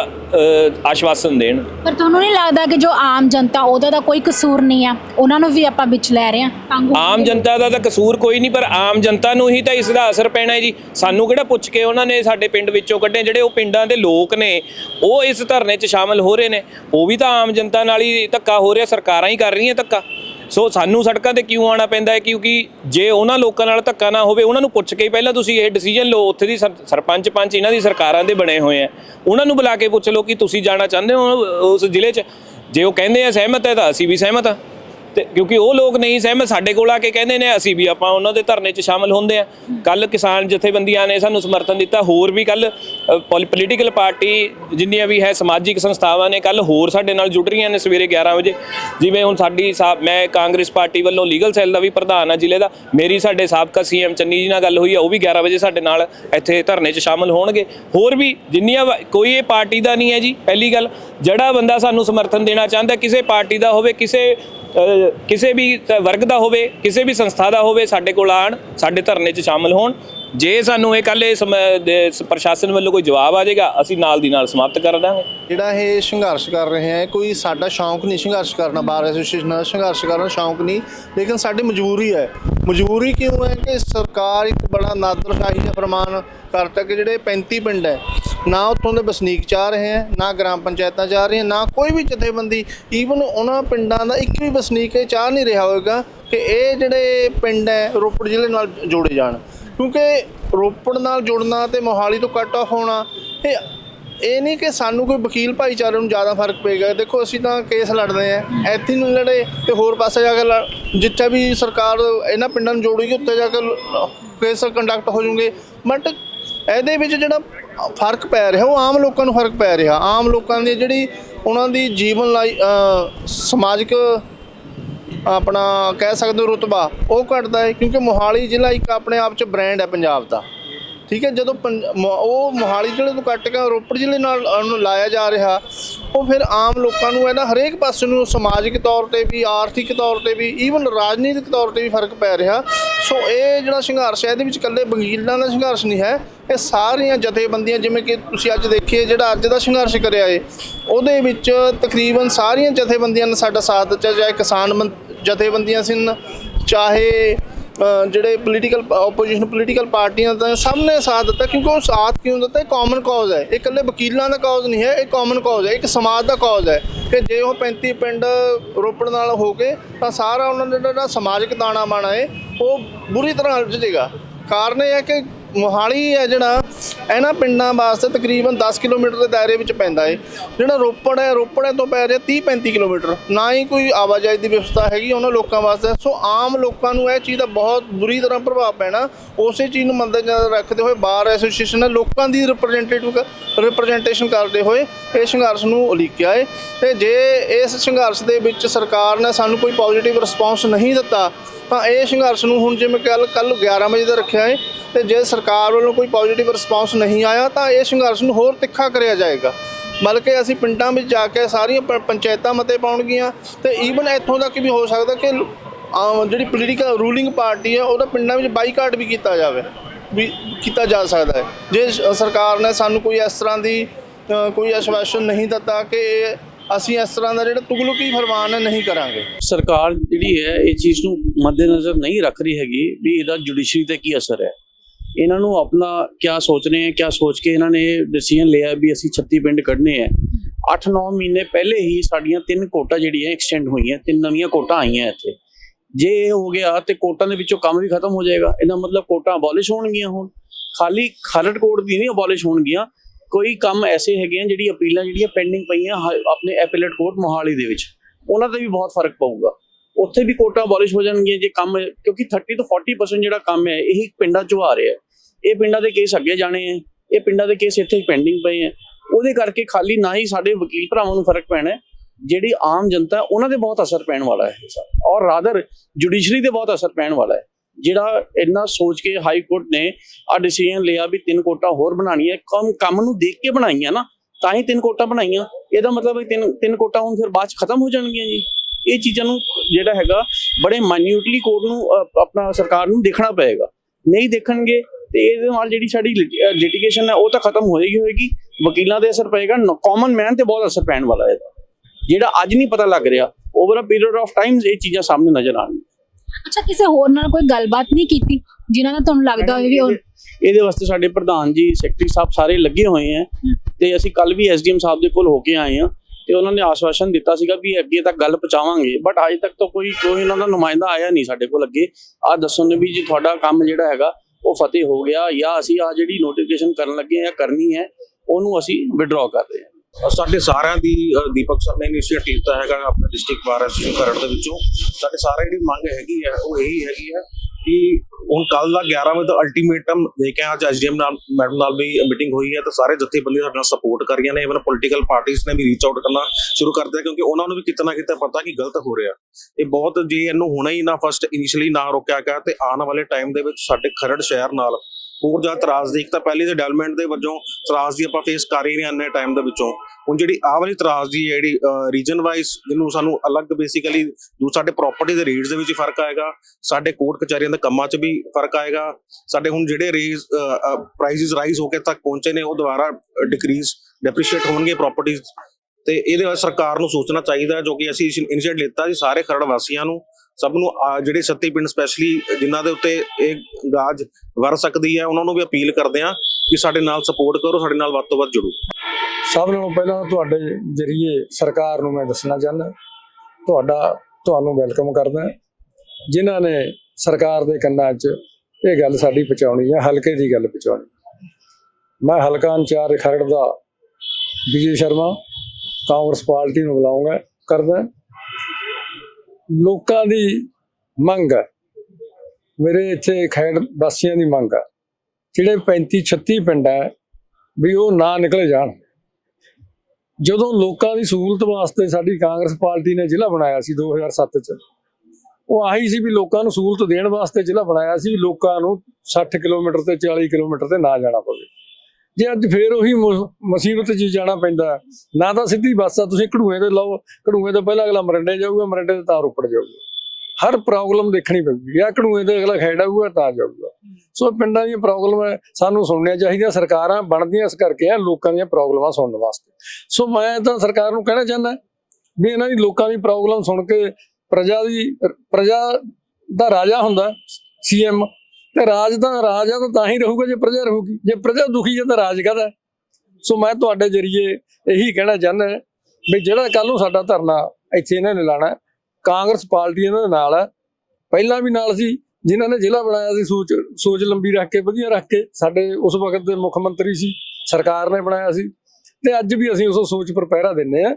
ਆਸ਼ਵਾਸਨ ਦੇਣ। ਪਰ ਤੁਹਾਨੂੰ ਨਹੀਂ ਲੱਗਦਾ ਕਿ ਜੋ ਆਮ ਜਨਤਾ ਉਹਦਾ ਤਾਂ ਕੋਈ ਕਸੂਰ ਨਹੀਂ ਆ? ਉਹਨਾਂ ਨੂੰ ਵੀ ਆਪਾਂ ਵਿੱਚ ਲੈ ਰਹੇ ਹੋ? ਆਮ ਜਨਤਾ ਦਾ ਤਾਂ ਕਸੂਰ ਕੋਈ ਨਹੀਂ ਪਰ ਆਮ ਜਨਤਾ ਨੂੰ ਹੀ ਤਾਂ ਇਸ ਦਾ ਅਸਰ ਪੈਣਾ ਹੈ ਜੀ। ਸਾਨੂੰ ਕਿਹੜਾ ਪੁੱਛ ਕੇ ਉਹਨਾਂ ਨੇ ਸਾਡੇ ਪਿੰਡ ਵਿੱਚੋਂ ਕੱਢੇ ਜਿਹੜੇ ਉਹ ਪਿੰਡਾਂ ਦੇ ਲੋਕ ਨੇ ਉਹ ਇਸ ਧਰਨੇ 'ਚ ਸ਼ਾਮਲ ਹੋ ਰਹੇ ਨੇ। ਉਹ ਵੀ ਤਾਂ ਆਮ ਜਨਤਾ ਨਾਲ ਹੀ ਧੱਕਾ ਹੋ ਰਿਹਾ ਸਰਕਾਰਾਂ ਹੀ ਕਰ ਰਹੀਆਂ ਧੱਕਾ। ਸੋ ਸਾਨੂੰ ਸੜਕਾਂ ਤੇ ਕਿਉਂ ਆਉਣਾ ਪੈਂਦਾ ਹੈ? ਕਿਉਂਕਿ ਜੇ ਉਹਨਾਂ ਲੋਕਾਂ ਨਾਲ ਧੱਕਾ ਨਾ ਹੋਵੇ, ਉਹਨਾਂ ਨੂੰ ਪੁੱਛ ਕੇ ਪਹਿਲਾਂ ਤੁਸੀਂ ਇਹ ਡਿਸੀਜਨ ਲਓ, ਉੱਥੇ ਦੀ ਸਰ- ਸਰਪੰਚ ਪੰਚ ਇਹਨਾਂ ਦੀ ਸਰਕਾਰਾਂ ਦੇ ਬਣੇ ਹੋਏ ਆ ਉਹਨਾਂ ਨੂੰ ਬੁਲਾ ਕੇ ਪੁੱਛ ਲਓ ਕਿ ਤੁਸੀਂ ਜਾਣਾ ਚਾਹੁੰਦੇ ਹੋ ਉਸ ਜ਼ਿਲ੍ਹੇ 'ਚ? ਜੇ ਉਹ ਕਹਿੰਦੇ ਆ ਸਹਿਮਤ ਹੈ ਤਾਂ ਅਸੀਂ ਵੀ ਸਹਿਮਤ ਆ ਤੇ ਕਿਉਂਕਿ ਉਹ ਲੋਕ ਨਹੀਂ ਸਹਿਮਤ, ਸਾਡੇ ਕੋਲ ਆ ਕੇ ਕਹਿੰਦੇ ਨੇ, ਅਸੀਂ ਵੀ ਆਪਾਂ ਉਹਨਾਂ ਦੇ ਧਰਨੇ 'ਚ ਸ਼ਾਮਲ ਹੁੰਦੇ ਆ। ਕੱਲ ਕਿਸਾਨ ਜਥੇਬੰਦੀਆਂ ਨੇ ਸਾਨੂੰ ਸਮਰਥਨ ਦਿੱਤਾ, ਹੋਰ ਵੀ ਕੱਲ ਪੋਲੀਟੀਕਲ ਪਾਰਟੀ ਜਿੰਨੀਆਂ ਵੀ ਹੈ, ਸਮਾਜਿਕ ਸੰਸਥਾਵਾਂ ਨੇ ਕੱਲ ਹੋਰ ਸਾਡੇ ਨਾਲ ਜੁੜ ਰਹੀਆਂ ਨੇ ਸਵੇਰੇ 11 ਵਜੇ। ਜਿਵੇਂ ਹੁਣ ਸਾਡੀ ਸਾਹਿਬ ਮੈਂ ਕਾਂਗਰਸ ਪਾਰਟੀ ਵੱਲੋਂ ਲੀਗਲ ਸੈੱਲ ਦਾ ਵੀ ਪ੍ਰਧਾਨ ਆ ਜ਼ਿਲ੍ਹੇ ਦਾ, ਮੇਰੀ ਸਾਡੇ ਸਾਬਕਾ ਸੀਐਮ ਚੰਨੀ ਜੀ ਨਾਲ ਗੱਲ ਹੋਈ ਆ, ਉਹ ਵੀ 11 ਵਜੇ ਸਾਡੇ ਨਾਲ ਇੱਥੇ ਧਰਨੇ 'ਚ ਸ਼ਾਮਲ ਹੋਣਗੇ। ਹੋਰ ਵੀ ਜਿੰਨੀਆਂ ਵਾ- ਕੋਈ ਇਹ ਪਾਰਟੀ ਦਾ ਨਹੀਂ ਹੈ ਜੀ, ਪਹਿਲੀ ਗੱਲ, ਜਿਹੜਾ ਬੰਦਾ ਸਾਨੂੰ ਸਮਰਥਨ ਦੇਣਾ ਚਾਹੁੰਦਾ, ਕਿਸੇ ਪਾਰਟੀ ਦਾ ਹੋਵੇ, ਕਿਸੇ ਕਿਸੇ ਵੀ ਵਰਗ ਦਾ ਹੋਵੇ, ਕਿਸੇ ਵੀ ਸੰਸਥਾ ਦਾ ਹੋਵੇ, ਸਾਡੇ ਕੋਲ ਆਣ, ਸਾਡੇ ਧਰਨੇ 'ਚ ਸ਼ਾਮਲ ਹੋਣ। ਜੇ ਸਾਨੂੰ ਇਹ ਕੱਲ ਇਸ ਪ੍ਰਸ਼ਾਸਨ ਵੱਲੋਂ ਕੋਈ ਜਵਾਬ ਆ ਜਾਏਗਾ, ਅਸੀਂ ਨਾਲ ਦੀ ਨਾਲ ਸਮਾਪਤ ਕਰ ਦਾਂਗੇ। ਜਿਹੜਾ ਇਹ ਸੰਘਰਸ਼ ਕਰ ਰਹੇ ਹੈ, ਕੋਈ ਸਾਡਾ ਸ਼ੌਂਕ ਨਹੀਂ ਸੰਘਰਸ਼ ਕਰਨਾ ਬਾਰ ਐਸੋਸੀਏਸ਼ਨ ਨਾਲ ਸੰਘਰਸ਼ ਕਰਨਾ ਸ਼ੌਂਕ ਨਹੀਂ, ਲੇਕਿਨ ਸਾਡੀ ਮਜਬੂਰੀ ਹੈ। ਮਜਬੂਰੀ ਕਿਉਂ ਹੈ ਕਿ ਸਰਕਾਰ ਇੱਕ ਬੜਾ ਨਾਦਰਸ਼ਾਹੀ ਦਾ ਫਰਮਾਨ ਕਰਤਾ ਕਿ ਜਿਹੜੇ 35 ਪਿੰਡ ਹੈ ਨਾ ਉੱਥੋਂ ਦੇ ਵਸਨੀਕ ਚਾਹ ਰਹੇ ਹੈ, ਨਾ ਗ੍ਰਾਮ ਪੰਚਾਇਤਾਂ ਚਾਹ ਰਹੀਆਂ, ਨਾ ਕੋਈ ਵੀ ਜਥੇਬੰਦੀ। ਈਵਨ ਉਹਨਾਂ ਪਿੰਡਾਂ ਦਾ ਇੱਕ ਵੀ ਵਸਨੀਕ ਇਹ ਚਾਹ ਨਹੀਂ ਰਿਹਾ ਹੋਵੇਗਾ ਕਿ ਇਹ ਜਿਹੜੇ ਪਿੰਡ ਹੈ, ਰੋਪੜ ਜ਼ਿਲ੍ਹੇ ਨਾਲ ਜੋੜੇ ਜਾਣ। ਕਿਉਂਕਿ ਰੋਪੜ ਨਾਲ ਜੁੜਨਾ ਤੇ ਮੋਹਾਲੀ ਤੋਂ ਕੱਟ ਆਫ ਹੋਣਾ, ਇਹ ਇਹ ਨਹੀਂ ਕਿ ਸਾਨੂੰ ਕੋਈ ਵਕੀਲ ਭਾਈਚਾਰੇ ਨੂੰ ਜ਼ਿਆਦਾ ਫ਼ਰਕ ਪਏਗਾ। ਦੇਖੋ, ਅਸੀਂ ਤਾਂ ਕੇਸ ਲੜਦੇ ਆ ਇੱਥੇ ਨੂੰ ਲੜੇ ਤੇ ਹੋਰ ਪਾਸੇ ਜਾ ਕੇ ਲੜ- ਜਿੱਥੇ ਵੀ ਸਰਕਾਰ ਇਹਨਾਂ ਪਿੰਡਾਂ ਨੂੰ ਜੋੜੂਗੀ, ਉੱਥੇ ਜਾ ਕੇ ਕੇਸ ਕੰਡਕਟ ਹੋ ਜੂਗੇ ਬਟ ਇਹਦੇ ਵਿੱਚ ਜਿਹੜਾ ਫ਼ਰਕ ਪੈ ਰਿਹਾ ਉਹ ਆਮ ਲੋਕਾਂ ਨੂੰ ਫ਼ਰਕ ਪੈ ਰਿਹਾ। ਆਮ ਲੋਕਾਂ ਦੀ ਜਿਹੜੀ ਉਹਨਾਂ ਦੀ ਜੀਵਨ ਲਾਈ ਅ, ਸਮਾਜਿਕ ਆਪਣਾ ਕਹਿ ਸਕਦੇ ਹੋ ਰੁਤਬਾ ਉਹ ਘਟਦਾ ਹੈ ਕਿਉਂਕਿ ਮੋਹਾਲੀ ਜ਼ਿਲ੍ਹਾ ਇੱਕ ਆਪਣੇ ਆਪ 'ਚ ਬ੍ਰਾਂਡ ਹੈ ਪੰਜਾਬ ਦਾ। ਠੀਕ ਹੈ, ਜਦੋਂ ਪੰਜ- ਮੋ- ਉਹ ਮੋਹਾਲੀ ਜ਼ਿਲ੍ਹੇ ਤੋਂ ਕੱਟ ਕੇ ਰੋਪੜ ਜ਼ਿਲ੍ਹੇ ਨਾਲ ਉਹਨੂੰ ਲਾਇਆ ਜਾ ਰਿਹਾ, ਉਹ ਫਿਰ ਆਮ ਲੋਕਾਂ ਨੂੰ ਇਹਦਾ ਹਰੇਕ ਪਾਸੇ ਨੂੰ ਸਮਾਜਿਕ ਤੌਰ ਤੇ ਵੀ, ਆਰਥਿਕ ਤੌਰ ਤੇ ਵੀ ਈਵਨ ਰਾਜਨੀਤਿਕ ਤੌਰ ਤੇ ਵੀ ਫ਼ਰਕ ਪੈ ਰਿਹਾ। ਸੋ ਇਹ ਜਿਹੜਾ ਸੰਘਰਸ਼ ਹੈ, ਇਹਦੇ ਵਿੱਚ ਇਕੱਲੇ ਵਕੀਲਾਂ ਦਾ ਸੰਘਰਸ਼ ਨਹੀਂ ਹੈ, ਇਹ ਸਾਰੀਆਂ ਜਥੇਬੰਦੀਆਂ, ਜਿਵੇਂ ਕਿ ਤੁਸੀਂ ਅੱਜ ਦੇਖੀਏ, ਜਿਹੜਾ ਅੱਜ ਦਾ ਸੰਘਰਸ਼ ਕਰਿਆ ਏ, ਉਹਦੇ ਵਿੱਚ ਤਕਰੀਬਨ ਸਾਰੀਆਂ ਜਥੇਬੰਦੀਆਂ ਨੇ ਸਾਡਾ ਸਾਥ ਦਿੱਤਾ, ਚਾਹੇ ਕਿਸਾਨ ਮੰ- ਜਥੇਬੰਦੀਆਂ ਸਨ, ਚਾਹੇ ਜਿਹੜੇ ਪੋਲੀਟੀਕਲ ਆਪੋਜੀਸ਼ਨ ਪੋਲੀਟੀਕਲ ਪਾਰਟੀਆਂ ਦਾ ਸਭ ਨੇ ਸਾਥ ਦਿੱਤਾ ਕਿਉਂਕਿ ਉਹ ਸਾਥ ਕਿਉਂ ਦਿੱਤਾ? ਇਹ ਕਾਮਨ ਕਾਜ਼ ਹੈ। ਇਹ ਇਕੱਲੇ ਵਕੀਲਾਂ ਦਾ ਕਾਜ਼ ਨਹੀਂ ਹੈ, ਇਹ ਕਾਮਨ ਕਾਜ਼ ਹੈ। ਇੱਕ ਸਮਾਜ ਦਾ ਕਾਜ਼ ਹੈ ਕਿ ਜੇ ਉਹ 35 ਪਿੰਡ ਰੋਪੜ ਨਾਲ ਹੋ ਕੇ ਤਾਂ ਸਾਰਾ ਉਹਨਾਂ ਦਾ ਜਿਹੜਾ ਸਮਾਜਿਕ ਤਾਣਾ ਬਾਣਾ ਹੈ, ਉਹ ਬੁਰੀ ਤਰ੍ਹਾਂ ਉਲਝ ਜਾਏਗਾ ਕਾਰਨ ਇਹ ਹੈ ਕਿ ਮੋਹਾਲੀ ਹੈ ਜਿਹੜਾ, ਇਹਨਾਂ ਪਿੰਡਾਂ ਵਾਸਤੇ ਤਕਰੀਬਨ 10 ਕਿਲੋਮੀਟਰ ਦੇ ਦਾਇਰੇ ਵਿੱਚ ਪੈਂਦਾ ਹੈ ਜਿਹੜਾ ਰੋਪੜ ਹੈ, ਰੋਪੜ ਤੋਂ ਪੈ ਰਿਹਾ 30 35 ਕਿਲੋਮੀਟਰ। ਨਾ ਹੀ ਕੋਈ ਆਵਾਜਾਈ ਦੀ ਵਿਵਸਥਾ ਹੈਗੀ ਉਹਨਾਂ ਲੋਕਾਂ ਵਾਸਤੇ। ਸੋ ਆਮ ਲੋਕਾਂ ਨੂੰ ਇਹ ਚੀਜ਼ ਦਾ ਬਹੁਤ ਬੁਰੀ ਤਰ੍ਹਾਂ ਪ੍ਰਭਾਵ ਪੈਣਾ। ਉਸੇ ਚੀਜ਼ ਨੂੰ ਮੰਦੇਨਜ਼ਰ ਰੱਖਦੇ ਹੋਏ ਬਾਰ ਐਸੋਸੀਏਸ਼ਨ ਨੇ ਲੋਕਾਂ ਦੀ ਰਿਪਰੈਜ਼ੈਂਟੇਟਿਵ ਰਿਪਰੈਜ਼ੈਂਟੇਸ਼ਨ ਕਰਦੇ ਹੋਏ ਇਹ ਸੰਘਰਸ਼ ਨੂੰ ਉਲੀਕਿਆ ਹੈ ਤੇ ਜੇ ਇਸ ਸੰਘਰਸ਼ ਦੇ ਵਿੱਚ ਸਰਕਾਰ ਨੇ ਸਾਨੂੰ ਕੋਈ ਪੋਜ਼ਿਟਿਵ ਰਿਸਪਾਂਸ ਨਹੀਂ ਦਿੱਤਾ ਤਾਂ ਇਹ ਸੰਘਰਸ਼ ਨੂੰ ਹੁਣ ਜਿਵੇਂ ਕੱਲ ਕੱਲ 11 ਵਜੇ ਦਾ ਰੱਖਿਆ ਹੈ ਤੇ ਜੇ ਸਰਕਾਰ ਵੱਲੋਂ ਕੋਈ ਪੋਜ਼ਿਟਿਵ ਰਿਸਪਾਂਸ ਨਹੀਂ ਆਇਆ ਤਾਂ ਇਹ ਸੰਘਰਸ਼ ਨੂੰ ਹੋਰ ਤਿੱਖਾ ਕਰਿਆ ਜਾਏਗਾ। ਬਲਕਿ ਅਸੀਂ ਪਿੰਡਾਂ ਵਿੱਚ ਜਾ ਕੇ ਸਾਰੀਆਂ ਪ- ਪੰਚਾਇਤਾਂ ਮਤੇ ਪਾਉਣਗੀਆਂ ਤੇ ਈਵਨ ਇੱਥੋਂ ਤੱਕ ਵੀ ਹੋ ਸਕਦਾ ਕਿ ਜਿਹੜੀ ਪੋਲੀਟੀਕਲ ਰੂਲਿੰਗ ਪਾਰਟੀ ਹੈ ਉਹਦਾ ਪਿੰਡਾਂ ਵਿੱਚ ਬਾਈਕਾਟ ਵੀ ਕੀਤਾ ਜਾਵੇ, ਵੀ ਕੀਤਾ ਜਾ ਸਕਦਾ ਹੈ। ਜੇ ਸਰਕਾਰ ਨੇ ਸਾਨੂੰ ਕੋਈ ਇਸ ਤਰ੍ਹਾਂ ਦੀ ਕੋਈ ਆਸ਼ਵਾਸਨ ਨਹੀਂ ਦਿੱਤਾ ਕਿ ਅਸੀਂ ਇਸ ਤਰ੍ਹਾਂ ਦਾ ਜਿਹੜਾ ਤੁਗਲਕੀ ਫਰਮਾਨ ਨਹੀਂ ਕਰਾਂਗੇ। ਸਰਕਾਰ ਜਿਹੜੀ ਹੈ, ਇਹ ਚੀਜ਼ ਨੂੰ ਮੱਦੇਨਜ਼ਰ ਨਹੀਂ ਰੱਖ ਰਹੀ ਹੈਗੀ ਵੀ ਇਹਦਾ ਜੁਡੀਸ਼ਰੀ ਤੇ ਕੀ ਅਸਰ ਹੈ। ਇਹਨਾਂ ਨੂੰ ਆਪਣਾ ਕਿਆ ਸੋਚ ਰਹੇ ਹੈ ਕਿਆ ਸੋਚ ਕੇ ਇਹਨਾਂ ਨੇ ਡਿਸੀਜਨ ਲਿਆ ਵੀ ਅਸੀਂ 36 ਪਿੰਡ ਕੱਢਨੇ ਹੈ 8-9 ਮਹੀਨੇ ਪਹਿਲੇ ਹੀ ਸਾਡੀਆਂ ਤਿੰਨ ਕੋਟਾ ਜਿਹੜੀਆਂ ਐਕਸਟੈਂਡ ਹੋਈਆਂ, ਤਿੰਨ ਨਵੀਆਂ ਕੋਟਾ ਆਈਆਂ ਇੱਥੇ। ਜੇ ਇਹ ਹੋ ਗਿਆ ਤੇ ਕੋਟਾਂ ਦੇ ਵਿੱਚੋਂ ਕੰਮ ਵੀ ਖਤਮ ਹੋ ਜਾਏਗਾ। ਇਹਦਾ ਮਤਲਬ ਕੋਟਾਂ ਅਬੋਲਿਸ਼ ਹੋਣਗੀਆਂ ਹੁਣ। ਖਾਲੀ ਖਰੜ ਕੋਟ ਦੀ ਨਹੀਂ ਅਬੋਲਿਸ਼ ਹੋਣਗੀਆਂ ਕੋਈ ਕੰਮ ਐਸੇ ਹੈਗੇ ਆ ਜਿਹੜੀ ਅਪੀਲਾਂ ਜਿਹੜੀਆਂ ਪੈਂਡਿੰਗ ਪਈਆਂ ਹ- ਆਪਣੇ ਐਪੀਲੇਟ ਕੋਰਟ ਮੋਹਾਲੀ ਦੇ ਵਿੱਚ। ਉਹਨਾਂ ਤੇ ਵੀ ਬਹੁਤ ਫ਼ਰਕ ਪਊਗਾ। ਉੱਥੇ ਵੀ ਕੋਟਾਂ ਅਬੋਲਿਸ਼ ਹੋ ਜਾਣਗੀਆਂ ਜੇ ਕੰਮ, ਕਿਉਂਕਿ 30 ਤੋਂ 40% ਜਿਹੜਾ ਕੰਮ ਹੈ, ਇਹੀ ਪਿੰਡਾਂ ਚੋਂ ਆ ਰਿਹਾ। ਇਹ ਪਿੰਡਾਂ ਦੇ ਕੇਸ ਅੱਗੇ ਜਾਣੇ ਹੈ ਇਹ ਪਿੰਡਾਂ ਦੇ ਕੇਸ ਇੱਥੇ ਪੈਂਡਿੰਗ ਪਏ ਹੈ ਉਹਦੇ ਕਰਕੇ ਖਾਲੀ ਨਾ ਹੀ ਸਾਡੇ ਵਕੀਲ ਭਰਾਵਾਂ ਨੂੰ ਫ਼ਰਕ ਪੈਣਾ ਜਿਹੜੀ ਆਮ ਜਨਤਾ ਉਹਨਾਂ ਦੇ ਬਹੁਤ ਅਸਰ ਪੈਣ ਵਾਲਾ ਹੈ। ਇਹ ਔਰ ਰਾਦਰ ਜੁਡੀਸ਼ਰੀ ਤੇ ਬਹੁਤ ਅਸਰ ਪੈਣ ਵਾਲਾ ਹੈ। ਜਿਹੜਾ ਇੰਨਾ ਸੋਚ ਕੇ ਹਾਈ ਕੋਰਟ ਨੇ ਆ ਡਿਸੀਜਨ ਲਿਆ ਵੀ ਤਿੰਨ ਕੋਟਾ ਹੋਰ ਬਣਾਉਣੀਆਂ, ਕੰਮ ਕੰਮ ਨੂੰ ਦੇਖ ਕੇ ਬਣਾਈਆਂ ਨਾ, ਤਾਂ ਹੀ ਤਿੰਨ ਕੋਟਾਂ ਬਣਾਈਆਂ। ਇਹਦਾ ਮਤਲਬ ਹੈ ਤਿੰਨ ਤਿੰਨ ਕੋਟਾਂ ਹੁਣ ਫਿਰ ਬਾਅਦ ਚ ਖਤਮ ਹੋ ਜਾਣਗੀਆਂ ਜੀ। ਇਹ ਚੀਜ਼ਾਂ ਨੂੰ ਜਿਹੜਾ ਹੈਗਾ, ਬੜੇ ਮਾਈਨਿਊਟਲੀ ਕੋਰਟ ਨੂੰ ਆਪਣਾ ਸਰਕਾਰ ਨੂੰ ਦੇਖਣਾ ਪਏਗਾ। ਨਹੀਂ ਦੇਖਣਗੇ ਤੇ ਇਹਦੇ ਨਾਲ ਜਿਹੜੀ ਸਾਡੀ ਲਿਟੀਗੇਸ਼ਨ ਹੈ, ਉਹ ਤਾਂ ਖਤਮ ਹੋਏਗੀ ਹੋਏਗੀ। ਵਕੀਲਾਂ 'ਤੇ ਅਸਰ ਪਏਗਾ ਕਾਮਨ ਮੈਨ ਤੇ ਬਹੁਤ ਅਸਰ ਪੈਣ ਵਾਲਾ ਹੈ ਇਹਦਾ। ਜਿਹੜਾ ਅੱਜ ਨਹੀਂ ਪਤਾ ਲੱਗ ਰਿਹਾ over a period of times ਇਹ ਚੀਜ਼ਾਂ ਸਾਹਮਣੇ ਨਜ਼ਰ ਆਉਣਗੀਆਂ। ਅੱਛਾ, ਕਿਸੇ ਹੋਰ ਨਾਲ ਕੋਈ ਗੱਲਬਾਤ ਨਹੀਂ ਕੀਤੀ ਜਿਨ੍ਹਾਂ ਨਾਲ ਤੁਹਾਨੂੰ ਲੱਗਦਾ ਹੋਵੇ ਵੀ ਉਹ ਇਹਦੇ ਵਾਸਤੇ ਸਾਡੇ ਪ੍ਰਧਾਨ ਜੀ, ਸੈਕਟਰੀ ਸਾਹਿਬ ਸਾਰੇ ਲੱਗੇ ਹੋਏ ਹੈ ਤੇ ਅਸੀਂ ਕੱਲ ਵੀ ਐਸਡੀਐਮ ਸਾਹਿਬ ਦੇ ਕੋਲ ਹੋ ਕੇ ਆਏ ਹਾਂ ਤੇ ਉਹਨਾਂ ਨੇ ਆਸ਼ਵਾਸਨ ਦਿੱਤਾ ਸੀਗਾ ਵੀ ਅੱਗੇ ਤੱਕ ਗੱਲ ਪਹੁੰਚਾਵਾਂਗੇ। ਬਟ ਅਜੇ ਤੱਕ ਤਾਂ ਕੋਈ ਕੋਈ ਉਹਨਾਂ ਦਾ ਨੁਮਾਇੰਦਾ ਆਇਆ ਨਹੀਂ ਸਾਡੇ ਕੋਲ ਅੱਗੇ। ਆ ਦੱਸਣ ਨੇ ਵੀ ਜੀ ਤੁਹਾਡਾ ਕੰਮ ਜਿਹੜਾ ਹੈਗਾ, ਉਹ ਫਤਿਹ ਹੋ ਗਿਆ ਜਾਂ ਅਸੀਂ ਆ ਜਿਹੜੀ ਨੋਟੀਫਿਕੇਸ਼ਨ ਕਰਨ ਲੱਗੇ ਆ, ਕਰਨੀ ਹੈ, ਉਹਨੂੰ ਅਸੀਂ ਵਿਡਰਾਅ ਕਰ ਰਹੇ ਹਾਂ। ਸਾਡੇ ਸਾਰਿਆਂ ਦੀ ਦੀਪਕ ਸਰ ਨੇ ਇਨੀਸ਼ੀਏਟ ਕੀਤਾ ਹੈਗਾ, ਆਪਣੇ ਡਿਸਟ੍ਰਿਕਟ ਬਾਰ ਐਸੋਸੀਏਸ਼ਨ ਖਰੜ ਦੇ ਵਿੱਚੋਂ। ਸਾਡੇ ਸਾਰਿਆਂ ਦੀ ਮੰਗ ਹੈਗੀ ਹੈ, ਉਹ ਇਹੀ ਹੈਗੀ ਹੈ ਕਿ ਹੁਣ ਕੱਲ ਦਾ 11 ਵਜੇ ਤੋਂ ਅਲਟੀਮੇਟਮ ਦੇ ਕੇ ਅੱਜ ਐਸਡੀਐਮ ਨਾਲ, ਮੈਡਮ ਨਾਲ ਵੀ ਮੀਟਿੰਗ ਹੋਈ ਹੈ, ਤਾਂ ਸਾਰੇ ਜਥੇਬੰਦੀਆਂ ਸਾਡੇ ਨਾਲ ਸਪੋਰਟ ਕਰ ਰਹੀਆਂ ਨੇ ਇਵਨ ਪੋਲੀਟੀਕਲ ਪਾਰਟੀਆਂ ਨੇ ਵੀ ਰੀਚ ਆਊਟ ਕਰਨਾ ਸ਼ੁਰੂ ਕਰ ਦਿੱਤਾ, ਕਿਉਂਕਿ ਉਹਨਾਂ ਨੂੰ ਵੀ ਕਿਤੇ ਨਾ ਕਿਤੇ ਪਤਾ ਕਿ ਗਲਤ ਹੋ ਰਿਹਾ। ਇਹ ਬਹੁਤ ਜੇ ਇਹਨੂੰ ਹੁਣੇ ਹੀ ਨਾ ਫਸਟ ਇਨੀਸ਼ੀਅਲੀ ਨਾ ਰੋਕਿਆ ਗਿਆ, ਤੇ ਆਉਣ ਵਾਲੇ ਟਾਈਮ ਦੇ ਵਿੱਚ ਸਾਡੇ ਖਰੜ ਸ਼ਹਿਰ ਨਾਲ ਹੋਰ ਜ਼ਿਆਦਾ ਤਰਾਸਦੀ ਇੱਕ ਤਾਂ ਪਹਿਲੀ ਦੇ ਡਿਵੈਲਪਮੈਂਟ ਦੇ ਵਜੋਂ ਤਰਾਸਦੀ ਆਪਾਂ ਫੇਸ ਕਰ ਹੀ ਰਹੇ ਹਾਂ ਇੰਨੇ ਟਾਈਮ ਦੇ ਵਿੱਚੋਂ। ਹੁਣ ਜਿਹੜੀ ਆਹ ਵਾਲੀ ਤਰਾਸਦੀ ਹੈ ਜਿਹੜੀ ਰੀਜਨ ਵਾਈਜ਼ ਜਿਹਨੂੰ ਸਾਨੂੰ ਅਲੱਗ ਬੇਸਿਕਲੀ ਸਾਡੇ ਪ੍ਰਾਪਰਟੀ ਦੇ ਰੇਟਸ ਦੇ ਵਿੱਚ ਫ਼ਰਕ ਆਏਗਾ, ਸਾਡੇ ਕੋਰਟ ਕਚਹਿਰੀਆਂ ਦੇ ਕੰਮਾਂ 'ਚ ਵੀ ਫ਼ਰਕ ਆਏਗਾ, ਸਾਡੇ ਹੁਣ ਜਿਹੜੇ ਰੇਜ਼ ਪ੍ਰਾਈਸਿਸ ਰਾਈਜ਼ ਹੋ ਕੇ ਤੱਕ ਪਹੁੰਚੇ ਨੇ, ਉਹ ਦੁਬਾਰਾ ਡਿਕਰੀਜ਼ ਡੈਪਰੀਸ਼ੀਏਟ ਹੋਣਗੇ ਪ੍ਰਾਪਰਟੀਆਂ ਤੇ। ਇਹਦੇ ਬਾਰੇ ਸਰਕਾਰ ਨੂੰ ਸੋਚਣਾ ਚਾਹੀਦਾ ਜੋ ਕਿ ਅਸੀਂ ਇਨੀਸ਼ੀਏਟ ਲਿੱਤਾ ਸੀ ਸਾਰੇ ਖਰੜ ਵਾਸੀਆਂ ਨੂੰ। ਸਭ ਨੂੰ ਆਹ ਜਿਹੜੇ ਸੱਤੀ ਪਿੰਡ ਸਪੈਸ਼ਲੀ ਜਿਨ੍ਹਾਂ ਦੇ ਉੱਤੇ ਇਹ ਗਾਜ ਵਰ ਸਕਦੀ ਹੈ, ਉਹਨਾਂ ਨੂੰ ਵੀ ਅਪੀਲ ਕਰਦੇ ਹਾਂ ਕਿ ਸਾਡੇ ਨਾਲ ਸਪੋਰਟ ਕਰੋ, ਸਾਡੇ ਨਾਲ ਵੱਧ ਤੋਂ ਵੱਧ ਜੁੜੋ। ਸਭ ਨਾਲੋਂ ਪਹਿਲਾਂ ਤੁਹਾਡੇ ਜਰੀਏ ਸਰਕਾਰ ਨੂੰ ਮੈਂ ਦੱਸਣਾ ਚਾਹੁੰਦਾ, ਤੁਹਾਡਾ, ਤੁਹਾਨੂੰ ਵੈਲਕਮ ਕਰਦਾ। ਜਿਨ੍ਹਾਂ ਨੇ ਸਰਕਾਰ ਦੇ ਕੰਨਾਂ 'ਚ ਇਹ ਗੱਲ ਸਾਡੀ ਪਹੁੰਚਾਉਣੀ ਹੈ, ਹਲਕੇ ਦੀ ਗੱਲ ਪਹੁੰਚਾਉਣੀ ਮੈਂ ਹਲਕਾ ਇੰਚਾਰਜ ਖਰੜ ਦਾ ਵਿਜੇ ਸ਼ਰਮਾ, ਕਾਂਗਰਸ ਪਾਰਟੀ ਨੂੰ ਬੁਲਾਉਂਗਾ, ਕਰਦਾ। ਲੋਕਾਂ ਦੀ ਮੰਗ ਹੈ। ਮੇਰੇ ਇੱਥੇ ਖੈੜ ਵਾਸੀਆਂ ਦੀ ਮੰਗ ਹੈ। ਜਿਹੜੇ 35 36 ਪਿੰਡ ਹੈ ਵੀ ਉਹ ਨਾ ਨਿਕਲੇ ਜਾਣ। ਜਦੋਂ ਲੋਕਾਂ ਦੀ ਸਹੂਲਤ ਵਾਸਤੇ ਸਾਡੀ ਕਾਂਗਰਸ ਪਾਰਟੀ ਨੇ ਜ਼ਿਲ੍ਹਾ ਬਣਾਇਆ ਸੀ 2007 ਚ, ਉਹ ਆਹੀ ਸੀ ਵੀ ਲੋਕਾਂ ਨੂੰ ਸਹੂਲਤ ਦੇਣ ਵਾਸਤੇ ਜ਼ਿਲ੍ਹਾ ਬਣਾਇਆ ਸੀ ਵੀ ਲੋਕਾਂ ਨੂੰ 60 ਕਿਲੋਮੀਟਰ ਤੇ 40 ਕਿਲੋਮੀਟਰ ਤੇ ਨਾ ਜਾਣਾ ਪਵੇ। ਜੇ ਅੱਜ ਫੇਰ ਉਹੀ ਮੁ- ਮੁਸੀਬਤ 'ਚ ਜਾਣਾ ਪੈਂਦਾ ਨਾ ਤਾਂ ਸਿੱਧੀ ਬੱਸ ਆ, ਤੁਸੀਂ ਘੜੂਏ ਤੇ ਲਾਓ ਘੜੂਏ ਤੋਂ ਪਹਿਲਾਂ ਅਗਲਾ ਮਰੰਡੇ ਜਾਊਗਾ, ਮਰੰਡੇ ਤੇ ਤਾਂ ਰੋਪੜ ਜਾਊਗਾ। ਹਰ ਪ੍ਰੋਬਲਮ ਦੇਖਣੀ ਪੈਂਦੀ ਆ ਘੜੂਏ ਤੇ ਅਗਲਾ ਖੈੜਾਊਗਾ ਤਾਂ ਜਾਊਗਾ। ਸੋ ਪਿੰਡਾਂ ਦੀਆਂ ਪ੍ਰੋਬਲਮ ਸਾਨੂੰ ਸੁਣਨੀਆਂ ਚਾਹੀਦੀਆਂ, ਸਰਕਾਰਾਂ ਬਣਦੀਆਂ ਇਸ ਕਰਕੇ ਆ, ਲੋਕਾਂ ਦੀਆਂ ਪ੍ਰੋਬਲਮਾਂ ਸੁਣਨ ਵਾਸਤੇ। ਸੋ ਮੈਂ ਤਾਂ ਸਰਕਾਰ ਨੂੰ ਕਹਿਣਾ ਚਾਹੁੰਦਾ ਵੀ ਇਹਨਾਂ ਦੀ ਲੋਕਾਂ ਦੀ ਪ੍ਰੋਬਲਮ ਸੁਣ ਕੇ ਪ੍ਰਜਾ ਦੀ, ਪ੍ਰਜਾ ਦਾ ਰਾਜਾ ਹੁੰਦਾ ਸੀਐਮ ਤੇ ਰਾਜ ਤਾਂ ਰਾਜ ਆ ਤਾਂ ਤਾਂ ਹੀ ਰਹੂਗਾ ਜੇ ਪ੍ਰਜਾ ਰਹੂਗੀ। ਜੇ ਪ੍ਰਜਾ ਦੁਖੀ ਹੈ ਤਾਂ ਰਾਜ ਕਾਹਦਾ ਸੋ ਮੈਂ ਤੁਹਾਡੇ ਜਰੀਏ ਇਹੀ ਕਹਿਣਾ ਚਾਹੁੰਦਾ ਵੀ ਜਿਹੜਾ ਕੱਲ ਨੂੰ ਸਾਡਾ ਧਰਨਾ ਇੱਥੇ ਇਹਨਾਂ ਨੇ ਲਾਣਾ ਕਾਂਗਰਸ ਪਾਰਟੀ ਇਹਨਾਂ ਦੇ ਨਾਲ ਹੈ। ਪਹਿਲਾਂ ਵੀ ਨਾਲ ਸੀ, ਜਿਨ੍ਹਾਂ ਨੇ ਜ਼ਿਲ੍ਹਾ ਬਣਾਇਆ ਸੀ ਸੋਚ ਸੋਚ ਲੰਬੀ ਰੱਖ ਕੇ, ਵਧੀਆ ਰੱਖ ਕੇ ਸਾਡੇ ਉਸ ਵਕਤ ਦੇ ਮੁੱਖ ਮੰਤਰੀ ਸੀ, ਸਰਕਾਰ ਨੇ ਬਣਾਇਆ ਸੀ। ਤੇ ਅੱਜ ਵੀ ਅਸੀਂ ਉਸ ਸੋਚ ਪਰ ਪਹਿਰਾ ਦਿੰਨੇ ਆ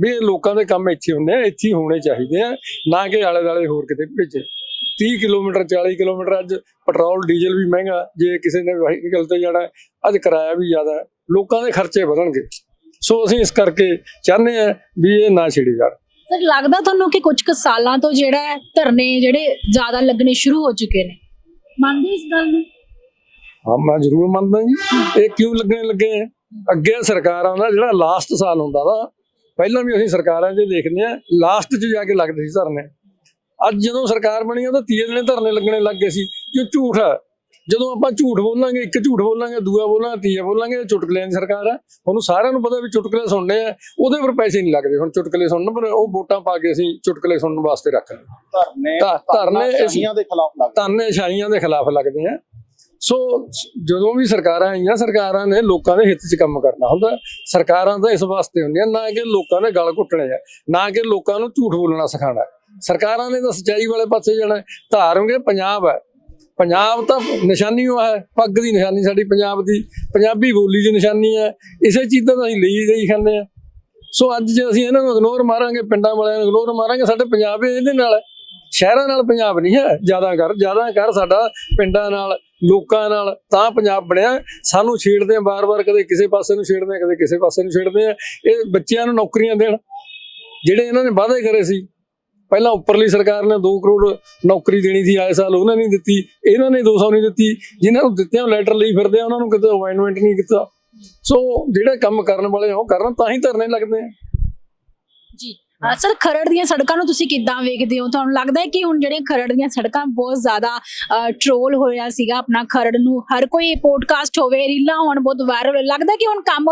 ਵੀ ਇਹ ਲੋਕਾਂ ਦੇ ਕੰਮ ਇੱਥੇ ਹੁੰਦੇ ਆ, ਇੱਥੇ ਹੀ ਹੋਣੇ ਚਾਹੀਦੇ ਆ, ਨਾ ਕਿ ਆਲੇ ਦਾਲੇ ਹੋਰ ਕਿਤੇ ਭੇਜੇ। 30 ਕਿਲੋਮੀਟਰ 40 ਕਿਲੋਮੀਟਰ ਅੱਜ ਪੈਟਰੋਲ ਡੀਜ਼ਲ ਵੀ ਮਹਿੰਗਾ ਜੇ ਕਿਸੇ ਨੇ ਵਹੀਕਲ ਤੇ ਜਾਣਾ ਅੱਜ ਕਿਰਾਇਆ ਵੀ ਜ਼ਿਆਦਾ ਹੈ, ਲੋਕਾਂ ਦੇ ਖਰਚੇ ਵਧਣਗੇ। ਸੋ ਅਸੀਂ ਇਸ ਕਰਕੇ ਚਾਹੁੰਦੇ ਆ ਵੀ ਇਹ ਨਾ ਛੇੜੀ ਜਾਣ ਸਰ ਲੱਗਦਾ ਤੁਹਾਨੂੰ ਕਿ ਕੁਝ ਕੁ ਸਾਲਾਂ ਤੋਂ ਜਿਹੜਾ ਧਰਨੇ ਜਿਹੜੇ ਜ਼ਿਆਦਾ ਲੱਗਣੇ ਸ਼ੁਰੂ ਹੋ ਚੁੱਕੇ ਨੇ? ਮੰਨਦੇ ਇਸ ਗੱਲ ਨੂੰ? ਹਾਂ ਮੈਂ ਜ਼ਰੂਰ ਮੰਨਦਾ ਜੀ। ਇਹ ਕਿਉਂ ਲੱਗਣੇ ਲੱਗੇ ਆ ਅੱਗੇ ਸਰਕਾਰਾਂ ਦਾ ਜਿਹੜਾ ਲਾਸਟ ਸਾਲ ਹੁੰਦਾ ਵਾ ਪਹਿਲਾਂ ਵੀ ਅਸੀਂ ਸਰਕਾਰਾਂ 'ਚ ਦੇਖਦੇ ਆ ਲਾਸਟ 'ਚ ਜਾ ਕੇ ਲੱਗਦੇ ਸੀ ਧਰਨੇ। ਅੱਜ ਜਦੋਂ ਸਰਕਾਰ ਬਣੀ ਉਹ ਤਾਂ ਤੀਏ ਦਿਨੇ ਧਰਨੇ ਲੱਗਣੇ ਲੱਗ ਗਏ ਸੀ ਕਿ ਝੂਠ ਆ ਜਦੋਂ ਆਪਾਂ ਝੂਠ ਬੋਲਾਂਗੇ ਇੱਕ ਝੂਠ ਬੋਲਾਂਗੇ ਦੂਆ ਬੋਲਾਂਗੇ ਤੀਆ ਬੋਲਾਂਗੇ ਚੁਟਕਲਿਆਂ ਦੀ ਸਰਕਾਰ ਆ ਉਹਨੂੰ ਸਾਰਿਆਂ ਨੂੰ ਪਤਾ ਵੀ ਚੁਟਕਲੇ ਸੁਣਨੇ ਆ ਉਹਦੇ ਪਰ ਪੈਸੇ ਨਹੀਂ ਲੱਗਦੇ। ਹੁਣ ਚੁਟਕਲੇ ਸੁਣਨ ਪਰ ਉਹ ਵੋਟਾਂ ਪਾ ਕੇ ਅਸੀਂ ਚੁਟਕਲੇ ਸੁਣਨ ਵਾਸਤੇ ਰੱਖ ਲਏ ਧਰਨੇ ਧਰ- ਧਰਨੇ ਧਰਨੇਸ਼ਾਹੀਆਂ ਦੇ ਖਿਲਾਫ ਲੱਗਦੇ ਤਾਨੇ ਛਾਈਆਂ ਦੇ ਖਿਲਾਫ ਲੱਗਦੇ ਆ। ਸੋ ਜਦੋਂ ਵੀ ਸਰਕਾਰਾਂ ਆਈਆਂ, ਸਰਕਾਰਾਂ ਨੇ ਲੋਕਾਂ ਦੇ ਹਿੱਤ 'ਚ ਕੰਮ ਕਰਨਾ ਹੁੰਦਾ। ਸਰਕਾਰਾਂ ਤਾਂ ਇਸ ਵਾਸਤੇ ਹੁੰਦੀਆਂ, ਨਾ ਕਿ ਲੋਕਾਂ ਦੇ ਗਲ ਘੁੱਟਣੇ ਆ, ਨਾ ਕਿ ਲੋਕਾਂ ਨੂੰ ਝੂਠ ਬੋਲਣਾ ਸਿਖਾਉਣਾ। ਸਰਕਾਰਾਂ ਨੇ ਤਾਂ ਸੱਚਾਈ ਵਾਲੇ ਪਾਸੇ ਜਾਣਾ ਧਾਰਮਿਕ ਪੰਜਾਬ ਹੈ। ਪੰਜਾਬ ਤਾਂ ਨਿਸ਼ਾਨੀ ਉਹ ਹੈ, ਪੱਗ ਦੀ ਨਿਸ਼ਾਨੀ ਸਾਡੀ ਪੰਜਾਬ ਦੀ, ਪੰਜਾਬੀ ਬੋਲੀ ਦੀ ਨਿਸ਼ਾਨੀ ਹੈ। ਇਸੇ ਚੀਜ਼ਾਂ ਤਾਂ ਅਸੀਂ ਲਈ ਜਾਈ ਖਾਂਦੇ ਆ ਸੋ ਅੱਜ ਜੇ ਅਸੀਂ ਇਹਨਾਂ ਨੂੰ ਇਗਨੋਰ ਮਾਰਾਂਗੇ, ਪਿੰਡਾਂ ਵਾਲਿਆਂ ਨੂੰ ਇਗਨੋਰ ਮਾਰਾਂਗੇ, ਸਾਡੇ ਪੰਜਾਬ ਇਹਦੇ ਨਾਲ ਹੈ। ਸ਼ਹਿਰਾਂ ਨਾਲ ਪੰਜਾਬ ਨਹੀਂ ਹੈ, ਜ਼ਿਆਦਾ ਕਰ ਜ਼ਿਆਦਾ ਕਰ ਸਾਡਾ ਪਿੰਡਾਂ ਨਾਲ। ਲੋਕਾਂ ਨਾਲ ਤਾਂ ਪੰਜਾਬ ਬਣਿਆ। ਸਾਨੂੰ ਛੇੜਦੇ ਆ ਬਾਰ-ਬਾਰ ਕਦੇ ਕਿਸੇ ਪਾਸੇ ਨੂੰ ਛੇੜਦੇ ਆ, ਕਦੇ ਕਿਸੇ ਪਾਸੇ ਨੂੰ ਛੇੜਦੇ ਆ। ਇਹ ਬੱਚਿਆਂ ਨੂੰ ਨੌਕਰੀਆਂ ਦੇਣ। ਜਿਹੜੇ ਇਹਨਾਂ ਨੇ ਵਾਅਦੇ ਕਰੇ ਸੀ, ਪਹਿਲਾਂ ਉੱਪਰਲੀ ਸਰਕਾਰ ਨੇ 2 ਕਰੋੜ ਨੌਕਰੀ ਦੇਣੀ ਸੀ, ਆਏ ਸਾਲ ਉਹਨਾਂ ਨੇ ਦਿੱਤੀ। ਇਹਨਾਂ ਨੇ 200 ਨਹੀਂ ਦਿੱਤੀ। ਜਿਨ੍ਹਾਂ ਨੂੰ ਦਿੱਤਿਆਂ ਲੈਟਰ ਲਈ ਫਿਰਦੇ ਆ, ਉਹਨਾਂ ਨੂੰ ਕਿਤੇ ਅਪਾਇੰਟਮੈਂਟ ਨਹੀਂ ਕੀਤਾ। ਸੋ ਜਿਹੜੇ ਕੰਮ ਕਰਨ ਵਾਲੇ ਆ, ਉਹ ਕਰਨ ਤਾਂ ਹੀ ਧਰਨੇ ਲੱਗਦੇ ਆ। ਜੀ। ਸਰ ਖਰੜ ਦੀਆਂ ਸੜਕਾਂ ਨੂੰ ਤੁਸੀਂ ਕਿੱਦਾਂ ਵੇਖਦੇ ਹੋ? ਤੁਹਾਨੂੰ ਲੱਗਦਾ ਹੈ ਕਿ ਹੁਣ ਜਿਹੜੀਆਂ ਖਰੜ ਦੀਆਂ ਸੜਕਾਂ ਬਹੁਤ ਜ਼ਿਆਦਾ ਟ੍ਰੋਲ ਹੋਇਆ ਸੀਗਾ ਆਪਣਾ ਖਰੜ ਨੂੰ? ਹਰ ਕੋਈ ਪੋਡਕਾਸਟ ਹੋਵੇ ਰੀਲਾਂ ਹੋਣ ਬਹੁਤ ਵਾਇਰਲ ਲੱਗਦਾ ਕਿ ਹੁਣ ਕੰਮ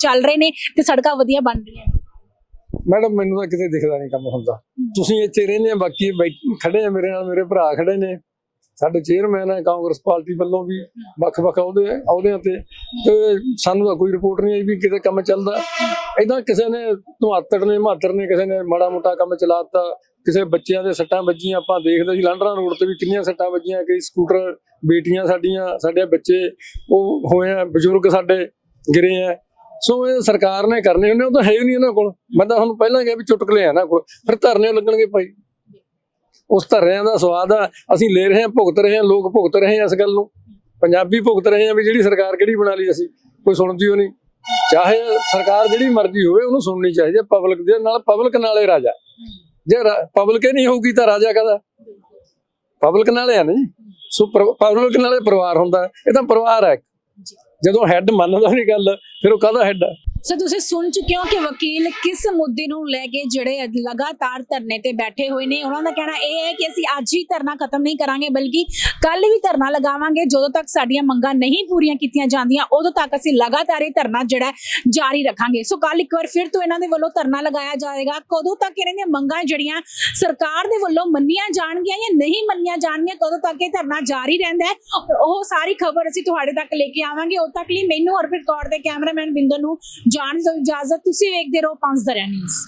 ਚੱਲ ਰਹੇ ਨੇ ਤੇ ਸੜਕਾਂ ਵਧੀਆ ਬਣ ਰਹੀਆਂ ਨੇ? ਮੈਡਮ ਮੈਨੂੰ ਤਾਂ ਕਿਤੇ ਦਿਖਦਾ ਨਹੀਂ ਕੰਮ ਹੁੰਦਾ। ਤੁਸੀਂ ਇੱਥੇ ਰਹਿੰਦੇ ਆ ਬਾਕੀ ਖੜੇ ਆ ਮੇਰੇ ਨਾਲ ਮੇਰੇ ਭਰਾ ਖੜੇ ਨੇ। ਸਾਡੇ ਚੇਅਰਮੈਨ ਹੈ, ਕਾਂਗਰਸ ਪਾਰਟੀ ਵੱਲੋਂ ਵੀ ਵੱਖ-ਵੱਖ ਅਹੁਦੇ ਅਹੁਦਿਆਂ ਤੇ। ਤੇ ਸਾਨੂੰ ਤਾਂ ਕੋਈ ਰਿਪੋਰਟ ਨਹੀਂ ਆਈ ਵੀ ਕਿਤੇ ਕੰਮ ਚੱਲਦਾ। ਐਦਾਂ ਕਿਸੇ ਨੇ ਧੁਆਤੜ ਨੇ, ਮਾਤਰ ਨੇ, ਕਿਸੇ ਨੇ ਮਾੜਾ ਮੋਟਾ ਕੰਮ ਚਲਾਤਾ, ਕਿਸੇ ਬੱਚਿਆਂ ਦੇ ਸੱਟਾਂ ਵੱਜੀਆਂ, ਆਪਾਂ ਦੇਖਦੇ ਸੀ ਲਾਂਡਰਾ ਰੋਡ ਤੇ ਵੀ ਕਿੰਨੀਆਂ ਸੱਟਾਂ ਵੱਜੀਆਂ, ਕਈ ਸਕੂਟਰ ਬੇਟੀਆਂ ਸਾਡੀਆਂ, ਸਾਡੇ ਬੱਚੇ, ਉਹ ਹੋਏ ਆ, ਬਜ਼ੁਰਗ ਸਾਡੇ ਗਿਰੇ ਆ। ਸੋ ਇਹ ਸਰਕਾਰ ਨੇ ਕਰਨੇ ਹੁੰਦੇ ਉਹ ਤਾਂ ਹੈ ਹੀ ਨਹੀਂ ਇਹਨਾਂ ਕੋਲ। ਮੈਂ ਤਾਂ ਤੁਹਾਨੂੰ ਪਹਿਲਾਂ ਕਿਹਾ ਵੀ ਚੁਟਕਲੇ ਆ ਇਹਨਾਂ ਕੋਲ, ਫਿਰ ਧਰਨੇ ਲੱਗਣਗੇ ਭਾਈ। ਉਸ ਧਰਿਆਂ ਦਾ ਸਵਾਦ ਆ। ਅਸੀਂ ਲੈ ਰਹੇ ਹਾਂ, ਭੁਗਤ ਰਹੇ ਹਾਂ, ਲੋਕ ਭੁਗਤ ਰਹੇ ਹਾਂ ਇਸ ਗੱਲ ਨੂੰ। ਪੰਜਾਬੀ ਭੁਗਤ ਰਹੇ ਹਾਂ ਵੀ ਜਿਹੜੀ ਸਰਕਾਰ ਕਿਹੜੀ ਬਣਾ ਲਈ ਅਸੀਂ, ਕੋਈ ਸੁਣਦੀ ਹੋ ਨਹੀਂ ਚਾਹੇ ਸਰਕਾਰ ਜਿਹੜੀ ਮਰਜ਼ੀ ਹੋਵੇ, ਉਹਨੂੰ ਸੁਣਨੀ ਚਾਹੀਦੀ ਹੈ ਪਬਲਿਕ ਦੇ ਨਾਲ, ਪਬਲਿਕ ਨਾਲੇ ਰਾਜਾ। ਜੇ ਪਬਲਿਕ ਹੀ ਨਹੀਂ ਹੋਊਗੀ ਤਾਂ ਰਾਜਾ ਕਦਾ ਪਬਲਿਕ ਨਾਲੇ ਆ ਨਾ ਜੀ। ਸੋ ਪਬਲਿਕ ਨਾਲੇ ਪਰਿਵਾਰ ਹੁੰਦਾ। ਇਹ ਤਾਂ ਪਰਿਵਾਰ ਹੈ ਜਦੋਂ ਹੈੱਡ ਮੰਨਦਾ ਨਹੀਂ ਗੱਲ, ਫਿਰ ਉਹ ਕਾਹਦਾ ਹੈੱਡ ਆ? ਸੋ ਤੁਸੀਂ ਸੁਣ ਚੁੱਕੇ ਹੋ ਕਿ ਵਕੀਲ ਕਿਸ ਮੁੱਦੇ ਨੂੰ ਲੈ ਕੇ ਜਿਹੜੇ ਲਗਾਤਾਰ ਧਰਨੇ ਤੇ ਬੈਠੇ ਹੋਏ ਨੇ, ਉਹਨਾਂ ਦਾ ਕਹਿਣਾ ਇਹ ਹੈ ਕਿ ਅਸੀਂ ਅੱਜ ਹੀ ਧਰਨਾ ਖਤਮ ਨਹੀਂ ਕਰਾਂਗੇ, ਬਲਕਿ ਕੱਲ ਵੀ ਧਰਨਾ ਲਗਾਵਾਂਗੇ, ਜਦੋਂ ਤੱਕ ਸਾਡੀਆਂ ਮੰਗਾਂ ਨਹੀਂ ਪੂਰੀਆਂ ਕੀਤੀਆਂ ਜਾਂਦੀਆਂ, ਉਦੋਂ ਤੱਕ ਅਸੀਂ ਲਗਾਤਾਰ ਇਹ ਧਰਨਾ ਜਿਹੜਾ ਜਾਰੀ ਰੱਖਾਂਗੇ। ਸੋ ਕੱਲ ਇੱਕ ਵਾਰ ਫਿਰ ਤੋਂ ਇਹਨਾਂ ਦੇ ਵੱਲੋਂ ਧਰਨਾ ਲਗਾਇਆ ਜਾਏਗਾ। ਕਦੋਂ ਤੱਕ ਇਹਨਾਂ ਦੀਆਂ ਮੰਗਾਂ ਜਿਹੜੀਆਂ ਸਰਕਾਰ ਦੇ ਵੱਲੋਂ ਮੰਨੀਆਂ ਜਾਣਗੀਆਂ ਜਾਂ ਨਹੀਂ ਮੰਨੀਆਂ ਜਾਣਗੀਆਂ, ਕਦੋਂ ਤੱਕ ਇਹ ਧਰਨਾ ਜਾਰੀ ਰਹਿੰਦਾ ਹੈ, ਉਹ ਸਾਰੀ ਖਬਰ ਅਸੀਂ ਤੁਹਾਡੇ ਤੱਕ ਲੈ ਕੇ ਆਵਾਂਗੇ। ਉਦੋਂ ਤੱਕ ਲਈ ਮੈਨੂੰ ਹਰਪ੍ਰੀਤ ਕੌਰ ਦੇ ਕੈਮਰਾਮੈਨ ਬਿੰਦਰ ਨੂੰ ਜਾਣ ਦਿਓ ਇਜਾਜ਼ਤ ਤੁਸੀਂ ਵੇਖਦੇ ਰਹੋ ਪੰਜ ਦਰਿਆ ਨਿਊਜ਼